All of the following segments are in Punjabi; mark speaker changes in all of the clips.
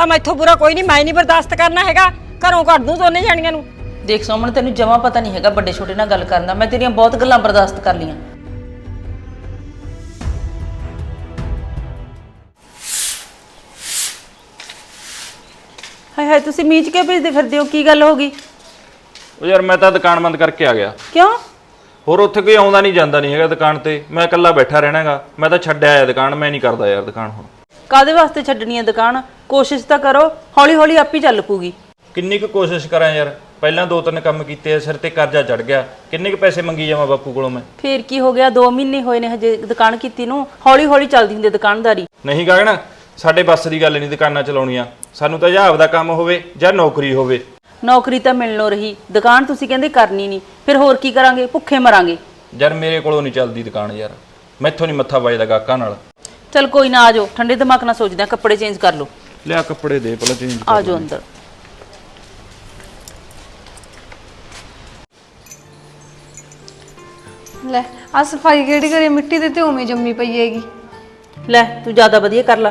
Speaker 1: ਤਾਂ ਮੈਥੋਂ ਬੁਰਾ ਕੋਈ ਨਹੀਂ ਮੈਂ ਨਹੀਂ ਬਰਦਾਸ਼ਤ ਕਰਨਾ ਹੈਗਾ। ਘਰੋਂ ਕੱਢ ਦੂੰ ਦੋਨੇ ਜਾਣੀਆਂ ਨੂੰ।
Speaker 2: ਦੇਖ ਸੋਮਣ ਤੈਨੂੰ ਜਮਾ ਪਤਾ ਨਹੀਂ ਹੈਗਾ ਵੱਡੇ ਛੋਟੇ ਨਾਲ ਗੱਲ ਕਰਨ ਦਾ। ਮੈਂ ਤੇਰੀਆਂ ਬਹੁਤ ਗੱਲਾਂ ਬਰਦਾਸ਼ਤ ਕਰ ਲੀਆਂ ਹਾਏ ਹਾਏ ਤੁਸੀਂ ਮੀਚ ਕੇ ਭੇਜਦੇ ਫਿਰਦੇ ਹੋ ਕੀ ਗੱਲ ਹੋ ਗਈ?
Speaker 3: ਉਹ ਯਾਰ ਮੈਂ ਤਾਂ ਦੁਕਾਨ ਬੰਦ ਕਰਕੇ ਆ ਗਿਆ।
Speaker 2: ਕਿਉਂ?
Speaker 3: ਹੋਰ ਉੱਥੇ ਕੋਈ ਆਉਂਦਾ ਨਹੀਂ ਜਾਂਦਾ ਨਹੀਂ ਹੈਗਾ ਦੁਕਾਨ ਤੇ। ਮੈਂ ਇਕੱਲਾ ਬੈਠਾ ਰਹਿਣਾਗਾ। ਮੈਂ ਤਾਂ ਛੱਡਿਆ ਆਇਆ ਦੁਕਾਨ ਮੈਂ ਨਹੀਂ ਕਰਦਾ ਯਾਰ ਦੁਕਾਨ ਹੁਣ।
Speaker 2: ਕਾਦੇ ਵਾਸਤੇ ਛੱਡਣੀ ਹੈ ਦੁਕਾਨ? ਕੋਸ਼ਿਸ਼ ਤਾਂ ਕਰੋ ਹੌਲੀ ਹੌਲੀ ਆਪੀ ਚੱਲ ਪੂਗੀ
Speaker 3: ਕਿੰਨੀ ਕੁ ਕੋਸ਼ਿਸ਼ ਕਰਾਂ ਯਾਰ? ਪਹਿਲਾਂ ਦੋ ਤਿੰਨ ਕੰਮ ਕੀਤੇ ਆ, ਸਿਰ ਤੇ ਕਰਜ਼ਾ ਚੜ ਗਿਆ। ਕਿੰਨੇ ਕੁ ਪੈਸੇ ਮੰਗੀ ਜਾਵਾਂ ਬਾਪੂ ਕੋਲੋਂ ਮੈਂ?
Speaker 2: ਫੇਰ ਕੀ ਹੋ ਗਿਆ? 2 ਮਹੀਨੇ ਹੋਏ ਨੇ ਹਜੇ ਦੁਕਾਨ ਕੀਤੀ ਨੂੰ। ਹੌਲੀ ਹੌਲੀ ਚੱਲਦੀ ਹੁੰਦੀ ਹੈ ਦੁਕਾਨਦਾਰੀ।
Speaker 3: ਨਹੀਂ ਗਗਨ ਸਾਡੇ ਬੱਸ ਦੀ ਗੱਲ ਨਹੀਂ ਦੁਕਾਨਾਂ ਚਲਾਉਣੀਆਂ। ਸਾਨੂੰ ਤਾਂ ਜਾਂ ਆਪਦਾ ਕੰਮ ਹੋਵੇ ਜਾਂ ਨੌਕਰੀ ਹੋਵੇ।
Speaker 2: ਨੌਕਰੀ ਤਾਂ ਮਿਲਣੋਂ ਰਹੀ। ਦੁਕਾਨ ਤੁਸੀਂ ਕਹਿੰਦੇ ਕਰਨੀ ਨਹੀਂ। ਫਿਰ ਹੋਰ ਕੀ ਕਰਾਂਗੇ? ਭੁੱਖੇ ਮਰਾਂਗੇ।
Speaker 3: ਯਾਰ ਮੇਰੇ ਕੋਲੋਂ ਨਹੀਂ ਚੱਲਦੀ ਦੁਕਾਨ ਯਾਰ। ਮੈਥੋਂ ਨਹੀਂ ਮੱਥਾ ਵੱਜਦਾ ਗਾਹਕਾਂ ਨਾਲ।
Speaker 2: ਚਲ ਕੋਈ ਨਾ ਆਜੋ ਠੰਡੇ ਦਿਮਾਗ ਨਾਲ ਸੋਚਦੇ ਆ ਕੱਪੜੇ ਚੇਂਜ ਕਰ ਲਓ।
Speaker 3: ਲਿਆ ਕੱਪੜੇ ਦੇ ਪਹਿਲਾਂ ਚੇਂਜ
Speaker 2: ਆਜੋ ਅੰਦਰ।
Speaker 4: ਲੈ ਆ ਸਫ਼ਾਈ ਕਿਹੜੀ ਕਰੀ ਮਿੱਟੀ ਦੇ ਤੇ ਉਵੇਂ ਜੰਮੀ ਪਈ ਹੈਗੀ।
Speaker 2: ਲੈ ਤੂੰ ਜ਼ਿਆਦਾ ਵਧੀਆ ਕਰ ਲਾ।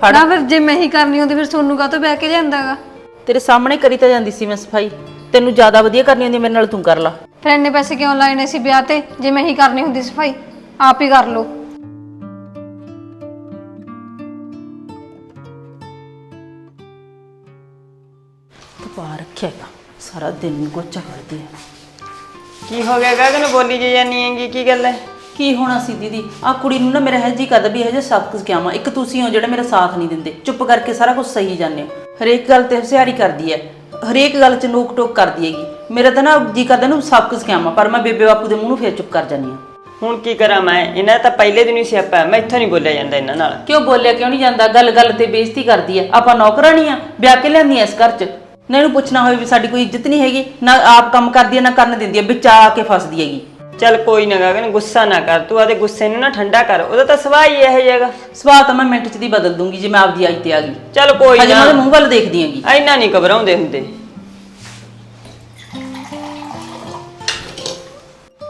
Speaker 2: ਫੜ
Speaker 4: ਨਾ ਫਿਰ ਜੇ ਮੈਂ ਹੀ ਕਰਨੀ ਹੁੰਦੀ ਫਿਰ ਤੁਹਾਨੂੰ ਕਾਹਤੋਂ ਬਹਿ ਕੇ ਲਿਆਂਦਾਗਾ
Speaker 2: ਤੇਰੇ ਸਾਹਮਣੇ ਕਰੀ ਤਾਂ ਜਾਂਦੀ ਸੀ ਮੈਂ ਸਫ਼ਾਈ। ਤੈਨੂੰ ਜ਼ਿਆਦਾ ਵਧੀਆ ਕਰਨੀ ਹੁੰਦੀ ਮੇਰੇ ਨਾਲ ਤੂੰ ਕਰ ਲਾ।
Speaker 4: ਫਿਰ ਇੰਨੇ ਪੈਸੇ ਕਿਉਂ ਲਾਏ ਨੇ ਸੀ ਵਿਆਹ ਤੇ? ਜੇ ਮੈਂ ਹੀ ਕਰਨੀ ਹੁੰਦੀ ਸਫ਼ਾਈ ਆਪ ਹੀ ਕਰ ਲਓ।
Speaker 2: ਹੈਗਾ ਸਾਰਾ ਦਿਨ ਗੋਚਾ ਕਰਦੀ ਹੈ।
Speaker 1: ਕੀ ਹੋ ਗਿਆ? ਗਗਨ ਬੋਲੀ ਜੀ ਜਾਨੀ ਹੈਗੀ? ਕੀ ਗੱਲ ਹੈ?
Speaker 2: ਕੀ ਹੋਣਾ ਸੀ ਦੀਦੀ? ਆ ਕੁੜੀ ਨੂੰ ਨਾ ਮੇਰਾ ਹੈ ਜੀ ਕਰਦਾ ਵੀ ਇਹ ਜੇ ਸਬਕ ਸਿਖਾਵਾਂ ਇੱਕ ਤੁਸੀਂ ਹੋ ਜਿਹੜੇ ਮੇਰਾ ਸਾਥ ਨਹੀਂ ਦਿੰਦੇ। ਚੁੱਪ ਕਰਕੇ ਸਾਰਾ ਕੁਝ ਸਹੀ ਜਾਂਦੇ ਹੋ। ਹਰੇਕ ਗੱਲ ਤੇ ਹੁਸ਼ਿਆਰੀ ਕਰਦੀ ਹੈ। ਹਰੇਕ ਗੱਲ 'ਚ ਨੋਕ ਟੋਕ ਕਰਦੀ ਹੈਗੀ। ਮੇਰਾ ਤਾਂ ਨਾ ਜੀ ਕਰਦਾ ਨੂੰ ਸਬਕ ਸਿਖਾਵਾਂ ਪਰ ਮੈਂ ਬੇਬੇ ਬਾਪੂ ਦੇ ਮੂੰਹ ਨੂੰ ਫੇਰ ਚੁੱਪ ਕਰ ਜਾਂਦੀ ਹਾਂ।
Speaker 1: ਹੁਣ ਕੀ ਕਰਾਂ ਮੈਂ? ਇਹਨਾਂ ਤਾਂ ਪਹਿਲੇ ਦਿਨ ਹੀ ਸਿਆਪਾ ਹੈ, ਮੈਂ ਇੱਥੋਂ ਨਹੀਂ ਬੋਲਿਆ ਜਾਂਦਾ ਇਹਨਾਂ ਨਾਲ।
Speaker 2: ਕਿਉਂ ਬੋਲਿਆ ਕਿਉਂ ਨਹੀਂ ਜਾਂਦਾ? ਗੱਲ ਗੱਲ ਤੇ ਬੇਇੱਜ਼ਤੀ ਕਰਦੀ ਹੈ। ਆਪਾਂ ਨੌਕਰਾਨੀ ਆ ਵਿਆਹ ਕੇ ਲਿਆਂਦੀ ਐ ਇਸ ਘਰ 'ਚ। ਨਾ ਇਹਨੂੰ ਪੁੱਛਣਾ ਹੋਵੇ ਵੀ ਸਾਡੀ ਕੋਈ ਇੱਜ਼ਤ ਨਹੀਂ ਹੈਗੀ ਨਾ ਆਪ ਕੰਮ ਕਰਦੀ ਹੈ ਨਾ ਕਰਨ ਦਿੰਦੀ ਹੈ ਵਿੱਚ ਆ ਕੇ ਫਸਦੀ ਹੈਗੀ।
Speaker 1: ਚੱਲ ਕੋਈ ਨਾ ਗਗਨ ਗੁੱਸਾ ਨਾ ਕਰ ਤੂੰ ਆਦੇ ਗੁੱਸੇ ਨੂੰ ਨਾ ਠੰਡਾ ਕਰ ਉਹਦਾ ਤਾਂ ਸੁਭਾਅ ਹੀ ਇਹੋ ਜਿਹਾਗਾ
Speaker 2: ਸਵਾਲ ਤਾਂ ਮੈਂ ਮਿੰਟ 'ਚ ਦੀ ਬਦਲ ਦੂੰਗੀ ਜੇ ਮੈਂ ਆਪਦੀ ਆਈ ਤੇ ਆ ਗਈ।
Speaker 1: ਚੱਲ ਕੋਈ
Speaker 2: ਹਜੇ ਮੈਂ
Speaker 1: ਨਾ
Speaker 2: ਮੂੰਹ ਵੱਲ ਦੇਖਦੀ ਹੈਗੀ।
Speaker 1: ਇੰਨਾ ਨਹੀਂ ਘਬਰਾਉਂਦੇ ਹੁੰਦੇ।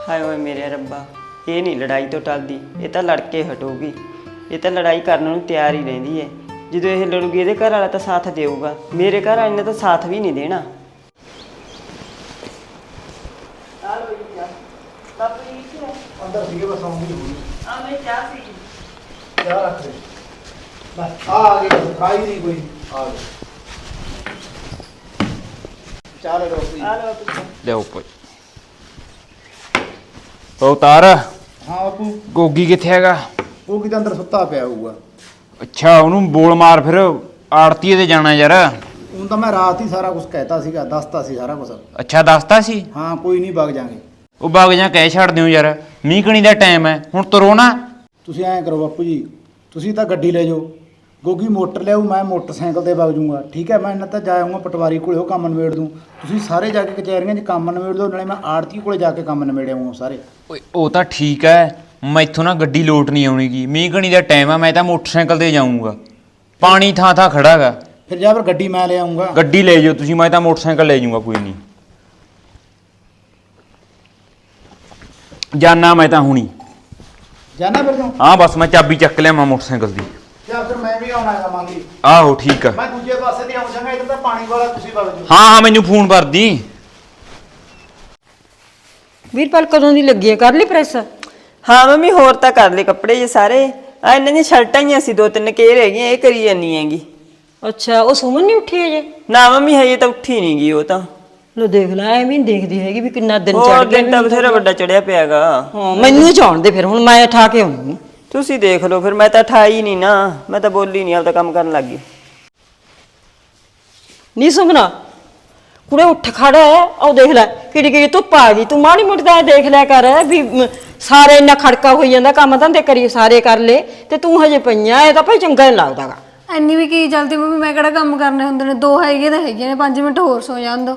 Speaker 1: ਹਾਏ ਓਏ ਮੇਰੇ ਰੱਬਾ ਇਹ ਨਹੀਂ ਲੜਾਈ ਤੋਂ ਟਲਦੀ ਇਹ ਤਾਂ ਲੜ ਕੇ ਹਟੂਗੀ। ਇਹ ਤਾਂ ਲੜਾਈ ਕਰਨ ਨੂੰ ਤਿਆਰ ਹੀ ਰਹਿੰਦੀ ਹੈ। ਜਦੋਂ ਇਹ ਲੜੂਗੀ ਇਹਦੇ ਘਰ ਵਾਲਾ ਤਾਂ ਸਾਥ ਦੇਊਗਾ। ਮੇਰੇ ਘਰ ਵਾਲੇ ਨੇ ਤਾਂ ਸਾਥ ਵੀ ਨਹੀਂ ਦੇਣਾ।
Speaker 5: ਅੰਦਰ ਸੀਗੇ ਬਸ ਆਉਂਦੀ ਹੋਈ ਆ ਮੈਂ ਚਾਹ ਸੀ। ਚਾਹ ਰੱਖ ਦੇ। ਬਸ ਆ ਆ ਗਈ ਖਾਈ ਨਹੀਂ ਕੋਈ। ਆ ਗਈ ਚਾਹ ਲੈ ਰੋਟੀ
Speaker 3: ਲਿਆਓ ਭਾਈ। ਉਤਾਰ
Speaker 5: ਹਾਂ ਬਾਪੂ।
Speaker 3: ਗੋਗੀ ਕਿੱਥੇ ਹੈਗਾ?
Speaker 5: ਉਹ ਕਿਤੇ ਅੰਦਰ ਸੁੱਤਾ ਪਿਆ ਹੋਊਗਾ।
Speaker 3: ਅੱਛਾ ਉਹਨੂੰ ਬੋਲ ਮਾਰ ਫਿਰ ਆੜਤੀਏ ਤੇ ਜਾਣਾ ਯਾਰ।
Speaker 5: ਹੁਣ ਤਾਂ ਮੈਂ ਰਾਤ ਹੀ ਸਾਰਾ ਕੁਝ ਕਹਿਤਾ ਸੀਗਾ ਦੱਸਤਾ ਸੀ ਸਾਰਾ ਕੁਝ
Speaker 3: ਅੱਛਾ ਦੱਸਤਾ ਸੀ?
Speaker 5: ਹਾਂ ਕੋਈ ਨਹੀਂ ਵਗ ਜਾਾਂਗੇ।
Speaker 3: ਉਹ ਬਾਗ ਜਾਂ ਕਹਿ ਛੱਡ ਦਿਓ ਯਾਰ। ਮੀਂਹ ਕਣੀ ਦਾ ਟਾਈਮ ਹੈ। ਹੁਣ ਤੁਰੋ ਨਾ।
Speaker 5: ਤੁਸੀਂ ਐਂ ਕਰੋ ਬਾਪੂ ਜੀ ਤੁਸੀਂ ਤਾਂ ਗੱਡੀ ਲੈ ਜਾਓ। ਗੋਗੀ ਮੋਟਰ ਲਿਆਊ ਮੈਂ ਮੋਟਰਸਾਈਕਲ ਤੇ ਵਗ ਜਾਊਂਗਾ। ਠੀਕ ਹੈ ਮੈਂ ਇਹਨਾਂ ਤਾਂ ਜਾ ਆਊਂਗਾ ਪਟਵਾਰੀ ਕੋਲੇ ਉਹ ਕੰਮ ਨਿਬੇੜ ਦੂੰ। ਤੁਸੀਂ ਸਾਰੇ ਜਾ ਕੇ ਕਚਹਿਰੀਆਂ 'ਚ ਕੰਮ ਨਿਬੇੜ ਦਿਓ ਨਾਲੇ ਮੈਂ ਆੜਤੀ ਕੋਲੇ ਜਾ ਕੇ ਕੰਮ ਨਿਬੇੜ ਆਊਂਗਾ ਸਾਰੇ।
Speaker 3: ਓਏ ਉਹ ਤਾਂ ਠੀਕ ਹੈ। ਮੈਥੋਂ ਨਾ ਗੱਡੀ ਲੋਟ ਨਹੀਂ ਆਉਣੀਗੀ। ਮੀਂਹ ਕਣੀ ਦਾ ਟਾਈਮ ਆ ਮੈਂ ਤਾਂ ਮੋਟਰਸਾਈਕਲ ਤੇ ਜਾਊਂਗਾ। ਪਾਣੀ ਥਾਂ ਥਾਂ ਖੜਾਗਾ।
Speaker 5: ਫਿਰ ਜਾ ਫਿਰ ਗੱਡੀ ਮੈਂ ਲੈ ਆਊਂਗਾ।
Speaker 3: ਗੱਡੀ ਲੈ ਜਾਓ ਤੁਸੀਂ ਮੈਂ ਤਾਂ ਮੋਟਰਸਾਈਕਲ ਲੈ ਜਾਊਂਗਾ ਕੋਈ ਨਹੀਂ। ਜਾਨਾ ਮੈਂ ਤਾਂ ਹੁਣੀ।
Speaker 5: ਜਾਣਾ ਫਿਰ ਤੂੰ?
Speaker 3: ਹਾਂ ਬਸ ਮੈਂ ਚਾਬੀ ਚੱਕ ਲਿਆ ਮੈਂ ਮੋਟਰਸਾਈਕਲ ਦੀ।
Speaker 5: ਜਾਂ ਫਿਰ ਮੈਂ ਵੀ ਆਉਣਾ ਹੈਗਾ ਮੰਗੀ
Speaker 3: ਆਹੋ ਠੀਕ ਆ।
Speaker 5: ਮੈਂ ਦੂਜੇ ਪਾਸੇ ਤੇ ਆਉਂ ਜਾਂਗਾ ਇੱਧਰ ਤਾਂ ਪਾਣੀ ਵਾਲਾ ਤੁਸੀਂ ਵਗ ਜਾਓ।
Speaker 3: ਹਾਂ ਹਾਂ ਮੈਨੂੰ ਫੋਨ ਕਰਦੀ।
Speaker 1: ਵੀਰਪਾਲ ਕਦੋਂ ਦੀ ਲੱਗੀ ਹੈ ਕਰ ਲਈ ਪ੍ਰੈਸ? ਹਾਂ ਮੰਮੀ ਹੋਰ ਤਾਂ ਕਰ ਲਏ ਕੱਪੜੇ ਜੇ ਸਾਰੇ। ਆ ਇਹਨਾਂ ਦੀਆਂ ਸ਼ਰਟਾਂ ਹੀ ਅਸੀਂ ਦੋ ਤਿੰਨ ਕੇ ਰਹਿ ਗਈਆਂ ਇਹ ਕਰੀ ਜਾਨੀ ਹੈਗੀ।
Speaker 6: ਅੱਛਾ ਉਹ ਸੁਮਨ ਨਹੀਂ ਉੱਠੀ ਅਜੇ
Speaker 1: ਨਾ ਮੰਮੀ ਹਜੇ ਤਾਂ ਉੱਠੀ ਨਹੀਂ ਗਈ ਉਹ ਤਾਂ।
Speaker 6: ਲੋ ਦੇਖ ਲੈ ਐਵੇਂ ਨਹੀਂ ਦੇਖਦੀ ਹੈਗੀ ਵੀ ਕਿੰਨਾ ਦਿਨ
Speaker 1: ਹੋਰ
Speaker 6: ਚੜ ਗਿਆ
Speaker 1: ਦਿਨ ਤਾਂ ਬਥੇਰਾ ਵੱਡਾ ਚੜਿਆ ਪਿਆਗਾ।
Speaker 6: ਹਾਂ ਮੈਨੂੰ ਜਾਣ ਦੇ ਫਿਰ ਹੁਣ ਮੈਂ ਠਾ ਕੇ ਆਉਂਦੀ
Speaker 1: ਤੁਸੀਂ ਦੇਖ ਲਓ ਫਿਰ ਮੈਂ ਤਾਂ ਠਾਈ ਨਹੀਂ ਨਾ ਮੈਂ ਤਾਂ ਬੋਲੀ ਨਹੀਂ ਆਪਦਾ ਕੰਮ ਕਰਨ ਲੱਗ ਗਈ।
Speaker 6: ਨਹੀਂ ਸੁਮਨਾ ਕੁੜੇ ਉੱਠ ਖੜਾ ਹੈ ਉਹ ਦੇਖ ਲੈ ਕਿਹੜੀ ਕਿਹੜੀ ਧੁੱਪ ਆ ਗਈ ਤੂੰ ਮਾੜੀ ਮੋਟੀ ਤਾਂ ਇਹ ਦੇਖ ਲਿਆ ਕਰ ਵੀ ਮ, ਸਾਰੇ ਇੰਨਾ ਖੜਕਾ ਹੋਈ ਜਾਂਦਾ ਕੰਮ ਧੰਦੇ ਕਰੀ ਸਾਰੇ ਕਰ ਲੈ ਤੇ ਤੂੰ ਹਜੇ ਪਈਆਂ ਇਹ ਤਾਂ ਭਾਈ ਚੰਗਾ ਨਹੀਂ ਲੱਗਦਾਗਾ
Speaker 4: ਐਨੀ ਵੀ ਕੀ ਜਲਦੀ ਮੰਮੀ ਮੈਂ ਕਿਹੜਾ ਕੰਮ ਕਰਨੇ ਹੁੰਦੇ ਨੇ ਦੋ ਹੈਗੇ ਤਾਂ ਹੈਗੇ ਨੇ 5 ਮਿੰਟ ਹੋਰ ਸੋ ਜਾਣ ਦੋ।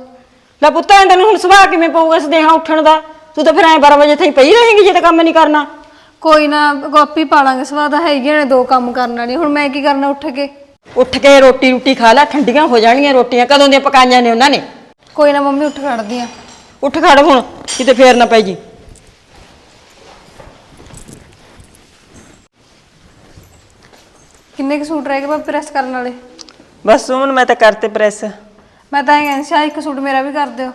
Speaker 6: ਲੈ ਪੁੱਤ ਤੈਨੂੰ ਹੁਣ ਸੁਭਾਅ ਕਿਵੇਂ ਪਊਗਾ ਸਦੇਹਾ ਉੱਠਣ ਦਾ? ਤੂੰ ਤਾਂ ਫਿਰ ਐਂ 12 ਵਜੇ ਤਾਈਂ ਪਈ ਰਹੇਂਗੀ ਜੇ ਤਾਂ ਕੰਮ ਨਹੀਂ ਕਰਨਾ।
Speaker 4: ਕੋਈ ਨਾ ਗੋਪੀ ਪਾਲਾਂਗੇ ਸਵਾਦ ਹੈਗੇ ਨੇ ਦੋ ਕੰਮ ਕਰਨ ਵਾਲੀ ਹੁਣ ਮੈਂ ਕੀ ਕਰਨਾ ਉੱਠ ਕੇ?
Speaker 6: ਉੱਠ ਕੇ ਰੋਟੀ ਰੋਟੀ ਖਾ ਲੈ ਠੰਡੀਆਂ ਹੋ ਜਾਣਗੀਆਂ ਰੋਟੀਆਂ ਕਦੋਂ ਦੀਆਂ ਪਕਾਈਆਂ ਨੇ ਉਹਨਾਂ ਨੇ?
Speaker 4: ਕੋਈ ਨਾ ਮੰਮੀ ਉੱਠ ਖੜਦੀ ਆ।
Speaker 6: ਉੱਠ ਖੜ ਹੁਣ ਕਿਤੇ ਫੇਰ ਨਾ ਪੈ ਜੀ।
Speaker 4: ਕਿੰਨੇ ਕੁ ਸੂਟ ਰਹਿ ਗਏ ਭਾਵੇਂ ਪ੍ਰੈਸ ਕਰਨ ਵਾਲੇ?
Speaker 1: ਬਸ ਸੁਮਨ ਮੈਂ ਤਾਂ ਕਰਤੇ ਪ੍ਰੈਸ।
Speaker 4: ਮੈਂ ਤਾਂ ਇਹ ਕਹਿੰਦੀ ਸੀ ਆਹ ਇੱਕ ਸੂਟ ਮੇਰਾ ਵੀ ਕਰ ਦਿਓ।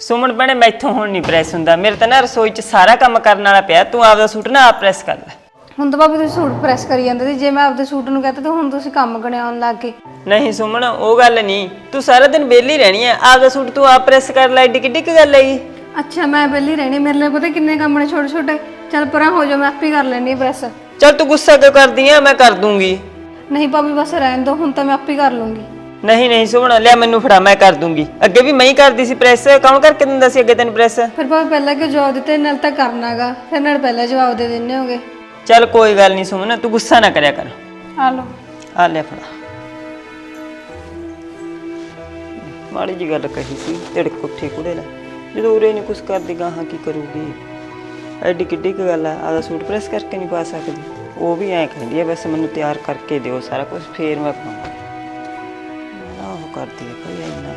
Speaker 1: ਸੁਮਨ ਭੈਣੇ ਮੈਥੋਂ ਹੁਣ ਨਹੀਂ ਪ੍ਰੈਸ ਹੁੰਦਾ। ਮੇਰੇ ਤਾਂ ਨਾ ਰਸੋਈ 'ਚ ਸਾਰਾ ਕੰਮ ਕਰਨ ਵਾਲਾ ਪਿਆ। ਤੂੰ ਆਪਦਾ ਸੂਟ ਨਾ ਆਪ ਪ੍ਰੈਸ ਕਰ ਲੈ।
Speaker 4: ਹੁਣ ਤਾਂ ਭਾਬੀ ਤੁਸੀਂ ਸੂਟ ਪ੍ਰੈਸ ਕਰੀ ਜਾਂਦੇ ਸੀ। ਜੇ ਮੈਂ ਆਪਦੇ ਸੂਟ ਨੂੰ ਕਹਤਾ ਤਾਂ ਹੁਣ ਤੁਸੀਂ ਕੰਮ ਗਣਿਆਉਣ ਲੱਗ ਗਏ।
Speaker 1: ਨਹੀਂ ਸੁਮਨ ਉਹ ਗੱਲ ਨਹੀਂ। ਤੂੰ ਸਾਰਾ ਦਿਨ ਵਿਹਲੀ ਰਹਿਣੀ ਹੈ ਆਪਦਾ ਸੂਟ ਤੂੰ ਆਪ ਪ੍ਰੈਸ ਕਰ ਲੈ। ਏਡੀ ਕਿੱਡੀ ਕੁ ਗੱਲ ਹੈਗੀ
Speaker 4: ਅੱਛਾ ਮੈਂ ਪਹਿਲੀ ਰਹਿਣੀ ਮੇਰੇ ਲਈ ਪਤਾ ਕਿੰਨੇ ਕੰਮ ਨੇ ਛੋਟੇ ਛੋਟੇ ਚੱਲ ਪਰਾਂ ਹੋ ਜਾ ਮੈਂ ਆਪੇ ਕਰ ਲੈਣੀ ਆ ਪ੍ਰੈਸ।
Speaker 1: ਚਲ ਤੂੰ ਗੁੱਸਾ ਕਿਉਂ ਕਰਦੀ ਆ? ਮੈਂ ਕਰ ਦੂੰਗੀ।
Speaker 4: ਨਹੀਂ ਭਾਬੀ ਬਸ ਰਹਿਣ ਦੋ ਹੁਣ ਤਾਂ ਮੈਂ ਆਪੇ ਕਰ ਲੂੰਗੀ।
Speaker 1: ਨਹੀਂ ਨਹੀਂ ਸੁਮਨ ਲਿਆ ਮੈਨੂੰ ਫੜਾ ਮੈਂ ਕਰ ਦੂੰਗੀ। ਅੱਗੇ ਵੀ ਮੈਂ ਹੀ ਕਰਦੀ ਸੀ ਪ੍ਰੈਸ ਕੌਣ ਕਰਕੇ ਦਿੰਦਾ ਸੀ ਅੱਗੇ ਤੈਨੂੰ ਪ੍ਰੈਸ?
Speaker 4: ਫਿਰ ਭਾਵੇਂ ਪਹਿਲਾਂ ਕਿ ਜਵਾਬ ਦਿੱਤੇ ਨਾਲ ਤਾਂ ਕਰਨਾਗਾ ਫਿਰ ਨਾਲ ਪਹਿਲਾਂ ਜਵਾਬ ਦੇ ਦਿੰਨੇ ਹੋਗੇ।
Speaker 1: ਚੱਲ ਕੋਈ ਗੱਲ ਨਹੀਂ ਸੁਮਨ ਤੂੰ ਗੁੱਸਾ ਨਾ ਕਰਿਆ ਕਰ।
Speaker 4: ਆ ਲਓ।
Speaker 1: ਆ ਲੈ ਫੜਾ। ਮਾੜੀ ਜੀ ਗੱਲ ਕਹੀ ਸੀ ਤੇਰੇ ਕੁੱਠੇ ਕੁੜੇ ਲੈ ਜਦੋਂ ਉਰੇ ਨਹੀਂ ਕੁਛ ਕਰਦੀ ਗਾਹਾਂ ਕੀ ਕਰੂਗੀ? ਐਡੀ ਕਿੱਡੀ ਕੁ ਗੱਲ ਆ ਆਦਾ ਸੂਟ ਪ੍ਰੈਸ ਕਰਕੇ ਨਹੀਂ ਪਾ ਸਕਦੀ। ਉਹ ਵੀ ਐਂ ਕਹਿੰਦੀ ਹੈ ਬਸ ਮੈਨੂੰ ਤਿਆਰ ਕਰਕੇ ਦਿਓ ਸਾਰਾ ਕੁਝ ਫੇਰ ਮੈਂ ਪਾਉਂਗਾ ਨਾ ਉਹ ਕਰਦੀ ਹੈ ਕੋਈ ਇੰਨਾ।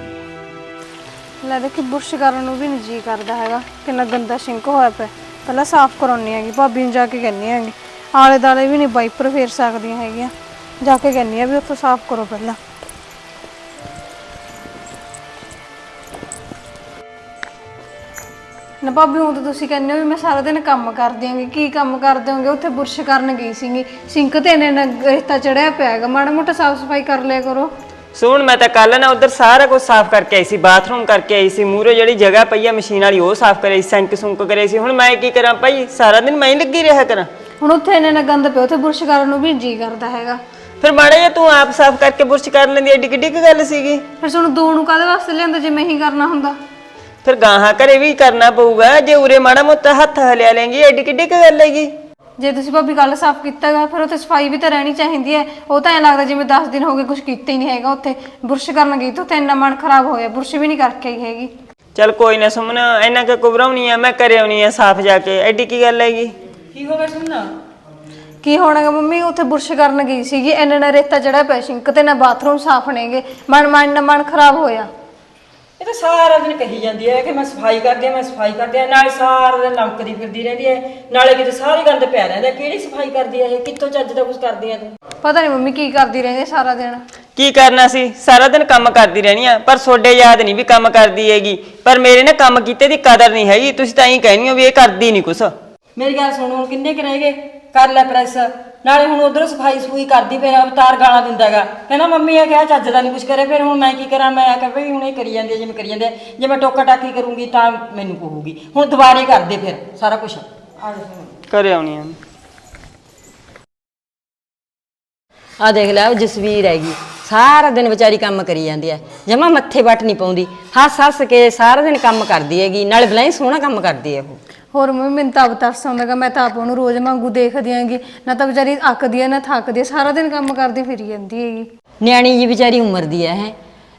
Speaker 4: ਲੈ ਦੇਖੀ, ਬੁਰਸ਼ ਕਰਨ ਨੂੰ ਵੀ ਨਹੀਂ ਜੀ ਕਰਦਾ ਹੈਗਾ, ਕਿੰਨਾ ਗੰਦਾ ਸ਼ਿੰਕ ਹੋਇਆ ਪਿਆ। ਪਹਿਲਾਂ ਸਾਫ਼ ਕਰਾਉਣੀ ਹੈਗੀ, ਭਾਬੀ ਨੂੰ ਜਾ ਕੇ ਕਹਿੰਨੀ ਹੈਗੀ। ਆਲੇ ਦਾਲੇ ਵੀ ਨਹੀਂ ਵਾਈਪਰ ਫੇਰ ਸਕਦੀਆਂ ਹੈਗੀਆਂ। ਜਾ ਕੇ ਕਹਿੰਨੀ ਆ ਵੀ ਉੱਥੋਂ ਸਾਫ਼ ਕਰੋ ਪਹਿਲਾਂ। ਨਾ ਭਾਬੀ ਤਾਂ ਤੁਸੀਂ ਕਹਿੰਦੇ ਹੋ ਵੀ ਮੈਂ ਸਾਰਾ ਦਿਨ ਕੰਮ ਕਰਦੀ ਆਂਗੀ ਕੀ ਕੰਮ ਕਰਦੇ ਹੋਗੇ? ਉੱਥੇ ਬੁਰਸ਼ ਕਰਨ ਗਈ ਸੀਗੀ। ਸਿੰਕ ਤੇ ਇਹਨੇ ਰੇਤਾ ਚੜਿਆ ਪਿਆ ਹੈਗਾ। ਮਾੜਾ ਮੋਟਾ ਸਾਫ਼ ਸਫ਼ਾਈ ਕਰ ਲਿਆ ਕਰੋ।
Speaker 1: ਸੁਣ ਮੈਂ ਤਾਂ ਕੱਲ ਨਾ ਉਧਰ ਸਾਰਾ ਕੁਝ ਸਾਫ਼ ਕਰਕੇ ਆਈ ਸੀ। ਬਾਥਰੂਮ ਕਰਕੇ ਆਈ ਸੀ। ਮੂਰੇ ਜਿਹੜੀ ਜਗ੍ਹਾ ਪਈ ਆ ਮਸ਼ੀਨ ਵਾਲੀ ਉਹ ਸਾਫ਼ ਕਰਾਈ ਸਿੰਕ ਸੁੰਕ ਕਰਾਈ ਸੀ। ਹੁਣ ਮੈਂ ਕੀ ਕਰਾਂ ਭਾਈ? ਸਾਰਾ ਦਿਨ ਮੈਂ ਹੀ ਲੱਗੀ ਰਿਹਾ ਕਰਾਂ।
Speaker 4: ਹੁਣ ਉੱਥੇ ਇਹਨੇ ਨਾ ਗੰਦ ਪਿਆ। ਉੱਥੇ ਬੁਰਸ਼ ਕਰਨ ਨੂੰ ਵੀ ਜੀ ਕਰਦਾ ਹੈਗਾ।
Speaker 1: ਫਿਰ ਮਾੜਾ ਜਿਹਾ ਤੂੰ ਆਪ ਸਾਫ਼ ਕਰਕੇ ਬੁਰਸ਼ ਕਰ ਲੈਂਦੀ। ਐਡੀ ਕਿੱਡੀ ਕੁ ਗੱਲ ਸੀਗੀ?
Speaker 4: ਫਿਰ ਤੁਹਾਨੂੰ ਦੋ ਨੂੰ ਕਾਹਦੇ ਵਾਸਤੇ ਲਿਆਂਦਾ ਜੇ ਮੈਂ ਹੀ ਕਰਨਾ ਹੁੰਦਾ?
Speaker 1: ਫਿਰ ਗਾਹਾਂ ਘਰੇ ਵੀ ਕਰਨਾ ਪਊਗਾ ਜੇ ਉਰੇ ਮਾੜਾ ਮੋਟਾ ਹੱਥ ਹਲਿਆ ਲੈਂਗੀ ਐਡੀ ਕਿੱਡੀ ਕੁ ਗੱਲ ਹੈਗੀ?
Speaker 4: ਜੇ ਤੁਸੀਂ ਭਾਬੀ ਗੱਲ ਸਾਫ਼ ਕੀਤਾਗਾ ਫਿਰ ਉੱਥੇ ਸਫ਼ਾਈ ਵੀ ਤਾਂ ਰਹਿਣੀ ਚਾਹੀਦੀ ਹੈ। ਉਹ ਤਾਂ ਐ ਲੱਗਦਾ ਜਿਵੇਂ 10 ਦਿਨ ਹੋ ਗਏ ਕੁਝ ਕੀਤਾ ਹੀ ਨਹੀਂ ਹੈਗਾ ਉੱਥੇ। ਬੁਰਸ਼ ਕਰਨ ਗਈ ਤਾਂ ਉੱਥੇ ਇੰਨਾ ਮਨ ਖਰਾਬ ਹੋਇਆ ਬੁਰਸ਼ ਵੀ ਨਹੀਂ ਕਰਕੇ ਗਈ ਹੈਗੀ।
Speaker 1: ਚੱਲ ਕੋਈ ਨਾ ਸੁਮਨ ਇੰਨਾ ਕਿ ਕੁਬਰਾਉਣੀ ਆ ਮੈਂ ਕਰੇ ਆਉਣੀ ਆ ਸਾਫ਼ ਜਾ ਕੇ। ਐਡੀ ਕੀ ਗੱਲ ਹੈਗੀ?
Speaker 2: ਕੀ ਹੋ ਗਿਆ ਸੁਣਨਾ
Speaker 4: ਕੀ ਹੋਣਾਗਾ ਮੰਮੀ ਉੱਥੇ ਬੁਰਸ਼ ਕਰਨ ਗਈ ਸੀਗੀ ਇੰਨਾ ਨਾ ਰੇਤਾ ਚੜਿਆ ਪਿਆ ਸਿੰਕ ਤੇ ਨਾ ਬਾਥਰੂਮ ਸਾਫ਼ ਨੇਗੇ। ਮਨ ਮਨ ਨਾ ਮਨ ਖਰਾਬ ਹੋਇਆ।
Speaker 6: ਤਾਂ ਸਾਰਾ ਦਿਨ ਕਹੀ ਜਾਂਦੀ ਹੈ ਕਿ ਮੈਂ ਸਫ਼ਾਈ ਕਰਦੀ ਆ ਮੈਂ ਸਫ਼ਾਈ ਕਰਦੀ ਆ। ਨਾਲੇ ਸਾਰਾ ਦਿਨ ਲੰਕਦੀ ਫਿਰਦੀ ਰਹਿੰਦੀ ਹੈ। ਨਾਲੇ ਕਿਤੇ ਸਾਰੀ ਗੰਦ ਪਿਆ ਰਹਿੰਦਾ। ਕਿਹੜੀ ਸਫ਼ਾਈ ਕਰਦੀ ਹੈ ਇਹ? ਕਿੱਥੋਂ ਚੱਜ ਦਾ ਕੁਝ ਕਰਦੀ ਆ ਤੂੰ?
Speaker 4: ਪਤਾ ਨਹੀਂ ਮੰਮੀ ਕੀ ਕਰਦੀ ਰਹਿੰਦੀ ਸਾਰਾ ਦਿਨ।
Speaker 1: ਕੀ ਕਰਨਾ ਸੀ? ਸਾਰਾ ਦਿਨ ਕੰਮ ਕਰਦੀ ਰਹਿਣੀ ਆ। ਪਰ ਤੁਹਾਡੇ ਯਾਦ ਨਹੀਂ ਵੀ ਕੰਮ ਕਰਦੀ ਹੈਗੀ। ਪਰ ਮੇਰੇ ਨਾ ਕੰਮ ਕੀਤੇ ਦੀ ਕਦਰ ਨਹੀਂ ਹੈਗੀ। ਤੁਸੀਂ ਤਾਂ ਐਂ ਕਹਿਣੀ ਹੋ ਵੀ ਇਹ ਕਰਦੀ ਨਹੀਂ ਕੁਛ।
Speaker 6: ਮੇਰੀ ਗੱਲ ਸੁਣ ਹੁਣ ਕਿੰਨੇ ਕੁ ਰਹਿ ਗਏ? ਕਰ ਲੈ ਪ੍ਰੈਸ। ਨਾਲੇ ਹੁਣ ਉਧਰ ਸਫ਼ਾਈ ਸਫੂਈ ਕਰਦੀ ਫਿਰ ਅਵਤਾਰ ਗਾਲਾਂ ਦਿੰਦਾਗਾ। ਕਹਿੰਦਾ ਮੰਮੀ ਇਹ ਕਿਹਾ ਚੱਜ ਦਾ ਨਹੀਂ ਕੁਝ ਕਰੇ ਫਿਰ ਹੁਣ ਮੈਂ ਕੀ ਕਰਾਂ? ਮੈਂ ਆਖਿਆ ਵੀ ਹੁਣ ਇਹ ਕਰੀ ਜਾਂਦੀ ਹੈ ਜਿਵੇਂ ਕਰੀ ਜਾਂਦੇ। ਜੇ ਮੈਂ ਟੋਕਾ ਟਾਕੀ ਕਰੂੰਗੀ ਤਾਂ ਮੈਨੂੰ ਕਹੂਗੀ। ਹੁਣ ਦੁਬਾਰੇ ਕਰਦੇ ਫਿਰ ਸਾਰਾ ਕੁਝ ਆ ਜਾ
Speaker 1: ਆਉਣੀ ਆ।
Speaker 6: ਆ ਦੇਖ ਲੈ ਉਹ ਜਸਵੀਰ ਹੈਗੀ। ਸਾਰਾ ਦਿਨ ਵਿਚਾਰੀ ਕੰਮ ਕਰੀ ਜਾਂਦੀ ਹੈ ਜਮਾ ਮੱਥੇ ਵੱਟ ਨਹੀਂ ਪਾਉਂਦੀ। ਹੱਸ ਹੱਸ ਕੇ ਸਾਰਾ ਦਿਨ ਕੰਮ ਕਰਦੀ ਹੈਗੀ। ਨਾਲੇ ਬਲਾਈ ਸੋਹਣਾ ਕੰਮ ਕਰਦੀ ਹੈ ਉਹ।
Speaker 4: ਹੋਰ ਮੰਮੀ ਮੈਨੂੰ ਤਾਂ ਆਪ ਤਰਸ ਆਉਂਦਾਗਾ ਮੈਂ ਤਾਂ ਆਪ ਉਹਨੂੰ ਰੋਜ਼ ਵਾਂਗੂ ਦੇਖਦੀ ਆਂਗੀ ਨਾ ਤਾਂ ਵਿਚਾਰੀ ਅੱਕਦੀ ਆ ਨਾ ਥੱਕਦੀ ਆ ਸਾਰਾ ਦਿਨ ਕੰਮ ਕਰਦੀ ਫਿਰੀ ਜਾਂਦੀ ਹੈਗੀ।
Speaker 6: ਨਿਆਣੀ ਜੀ ਵਿਚਾਰੀ ਉਮਰ ਦੀ ਹੈ ਹੈ।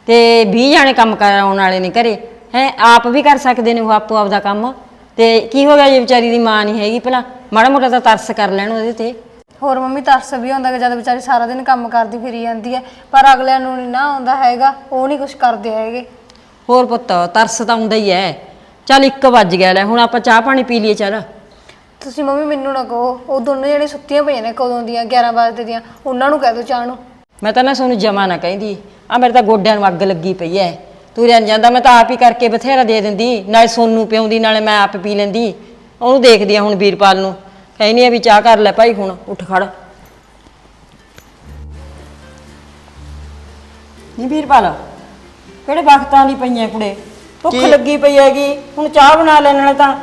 Speaker 6: ਤੇ 20 ਜਾਣੇ ਕੰਮ ਕਰਾਉਣ ਵਾਲੇ ਨੇ ਘਰੇ ਹੈ। ਆਪ ਵੀ ਕਰ ਸਕਦੇ ਨੇ ਉਹ ਆਪੋ ਆਪਦਾ ਕੰਮ। ਤੇ ਕੀ ਹੋ ਗਿਆ ਜੇ ਵਿਚਾਰੀ ਦੀ ਮਾਂ ਨਹੀਂ ਹੈਗੀ ਭਲਾ? ਮਾੜਾ ਮੋਟਾ ਤਾਂ ਤਰਸ ਕਰ ਲੈਣ ਉਹਦੇ ਤੇ।
Speaker 4: ਹੋਰ ਮੰਮੀ ਤਰਸ ਵੀ ਆਉਂਦਾ ਕਿ ਜਦ ਵਿਚਾਰੀ ਸਾਰਾ ਦਿਨ ਕੰਮ ਕਰਦੀ ਫਿਰੀ ਜਾਂਦੀ ਹੈ। ਪਰ ਅਗਲਿਆਂ ਨੂੰ ਨਹੀਂ ਨਾ ਆਉਂਦਾ ਹੈਗਾ ਉਹ ਨਹੀਂ ਕੁਝ ਕਰਦੇ ਹੈਗੇ।
Speaker 6: ਹੋਰ ਪੁੱਤ ਤਰਸ ਤਾਂ ਆਉਂਦਾ ਹੀ ਹੈ। ਚੱਲ 1 ਵੱਜ ਗਿਆ ਲੈ ਹੁਣ ਆਪਾਂ ਚਾਹ ਪਾਣੀ ਪੀ ਲਈਏ ਚੱਲ।
Speaker 4: ਤੁਸੀਂ ਮੰਮੀ ਮੈਨੂੰ ਨਾ ਕਹੋ ਉਹ ਦੋਨੋਂ ਜਿਹੜੇ ਸੁੱਤੀਆਂ ਪਈਆਂ ਨੇ ਕਦੋਂ ਦੀਆਂ 11 ਵਜੇ ਦੀਆਂ ਉਹਨਾਂ ਨੂੰ ਕਹਿ ਦਿਓ ਚਾਹ ਨੂੰ।
Speaker 6: ਮੈਂ ਤਾਂ ਨਾ ਤੁਹਾਨੂੰ ਜਮਾ ਨਾ ਕਹਿੰਦੀ ਆ ਮੇਰੇ ਤਾਂ ਗੋਡਿਆਂ ਨੂੰ ਅੱਗ ਲੱਗੀ ਪਈ ਐ। ਤੂੰ ਰਹਿਣ ਜਾਂਦਾ ਮੈਂ ਤਾਂ ਆਪ ਹੀ ਕਰਕੇ ਬਥੇਰਾ ਦੇ ਦਿੰਦੀ ਨਾਲੇ ਸੋਨੂੰ ਪਿਉਂਦੀ ਨਾਲੇ ਮੈਂ ਆਪ ਪੀ ਲੈਂਦੀ। ਉਹਨੂੰ ਦੇਖਦੀ ਆ ਹੁਣ ਵੀਰਪਾਲ ਨੂੰ ਕਹਿੰਦੀ ਆ ਵੀ ਚਾਹ ਕਰ ਲੈ ਭਾਈ ਹੁਣ ਉੱਠ ਖੜ। ਨਹੀਂ ਵੀਰਪਾਲ ਕਿਹੜੇ ਵਕਤਾਂ ਦੀ ਪਈਆਂ ਕੁੜੇ? ਭੁੱਖ ਲੱਗੀ ਪਈ ਹੈਗੀ ਹੁਣ ਚਾਹ ਬਣਾ ਲੈ ਨਾਲੇ ਤਾਂ।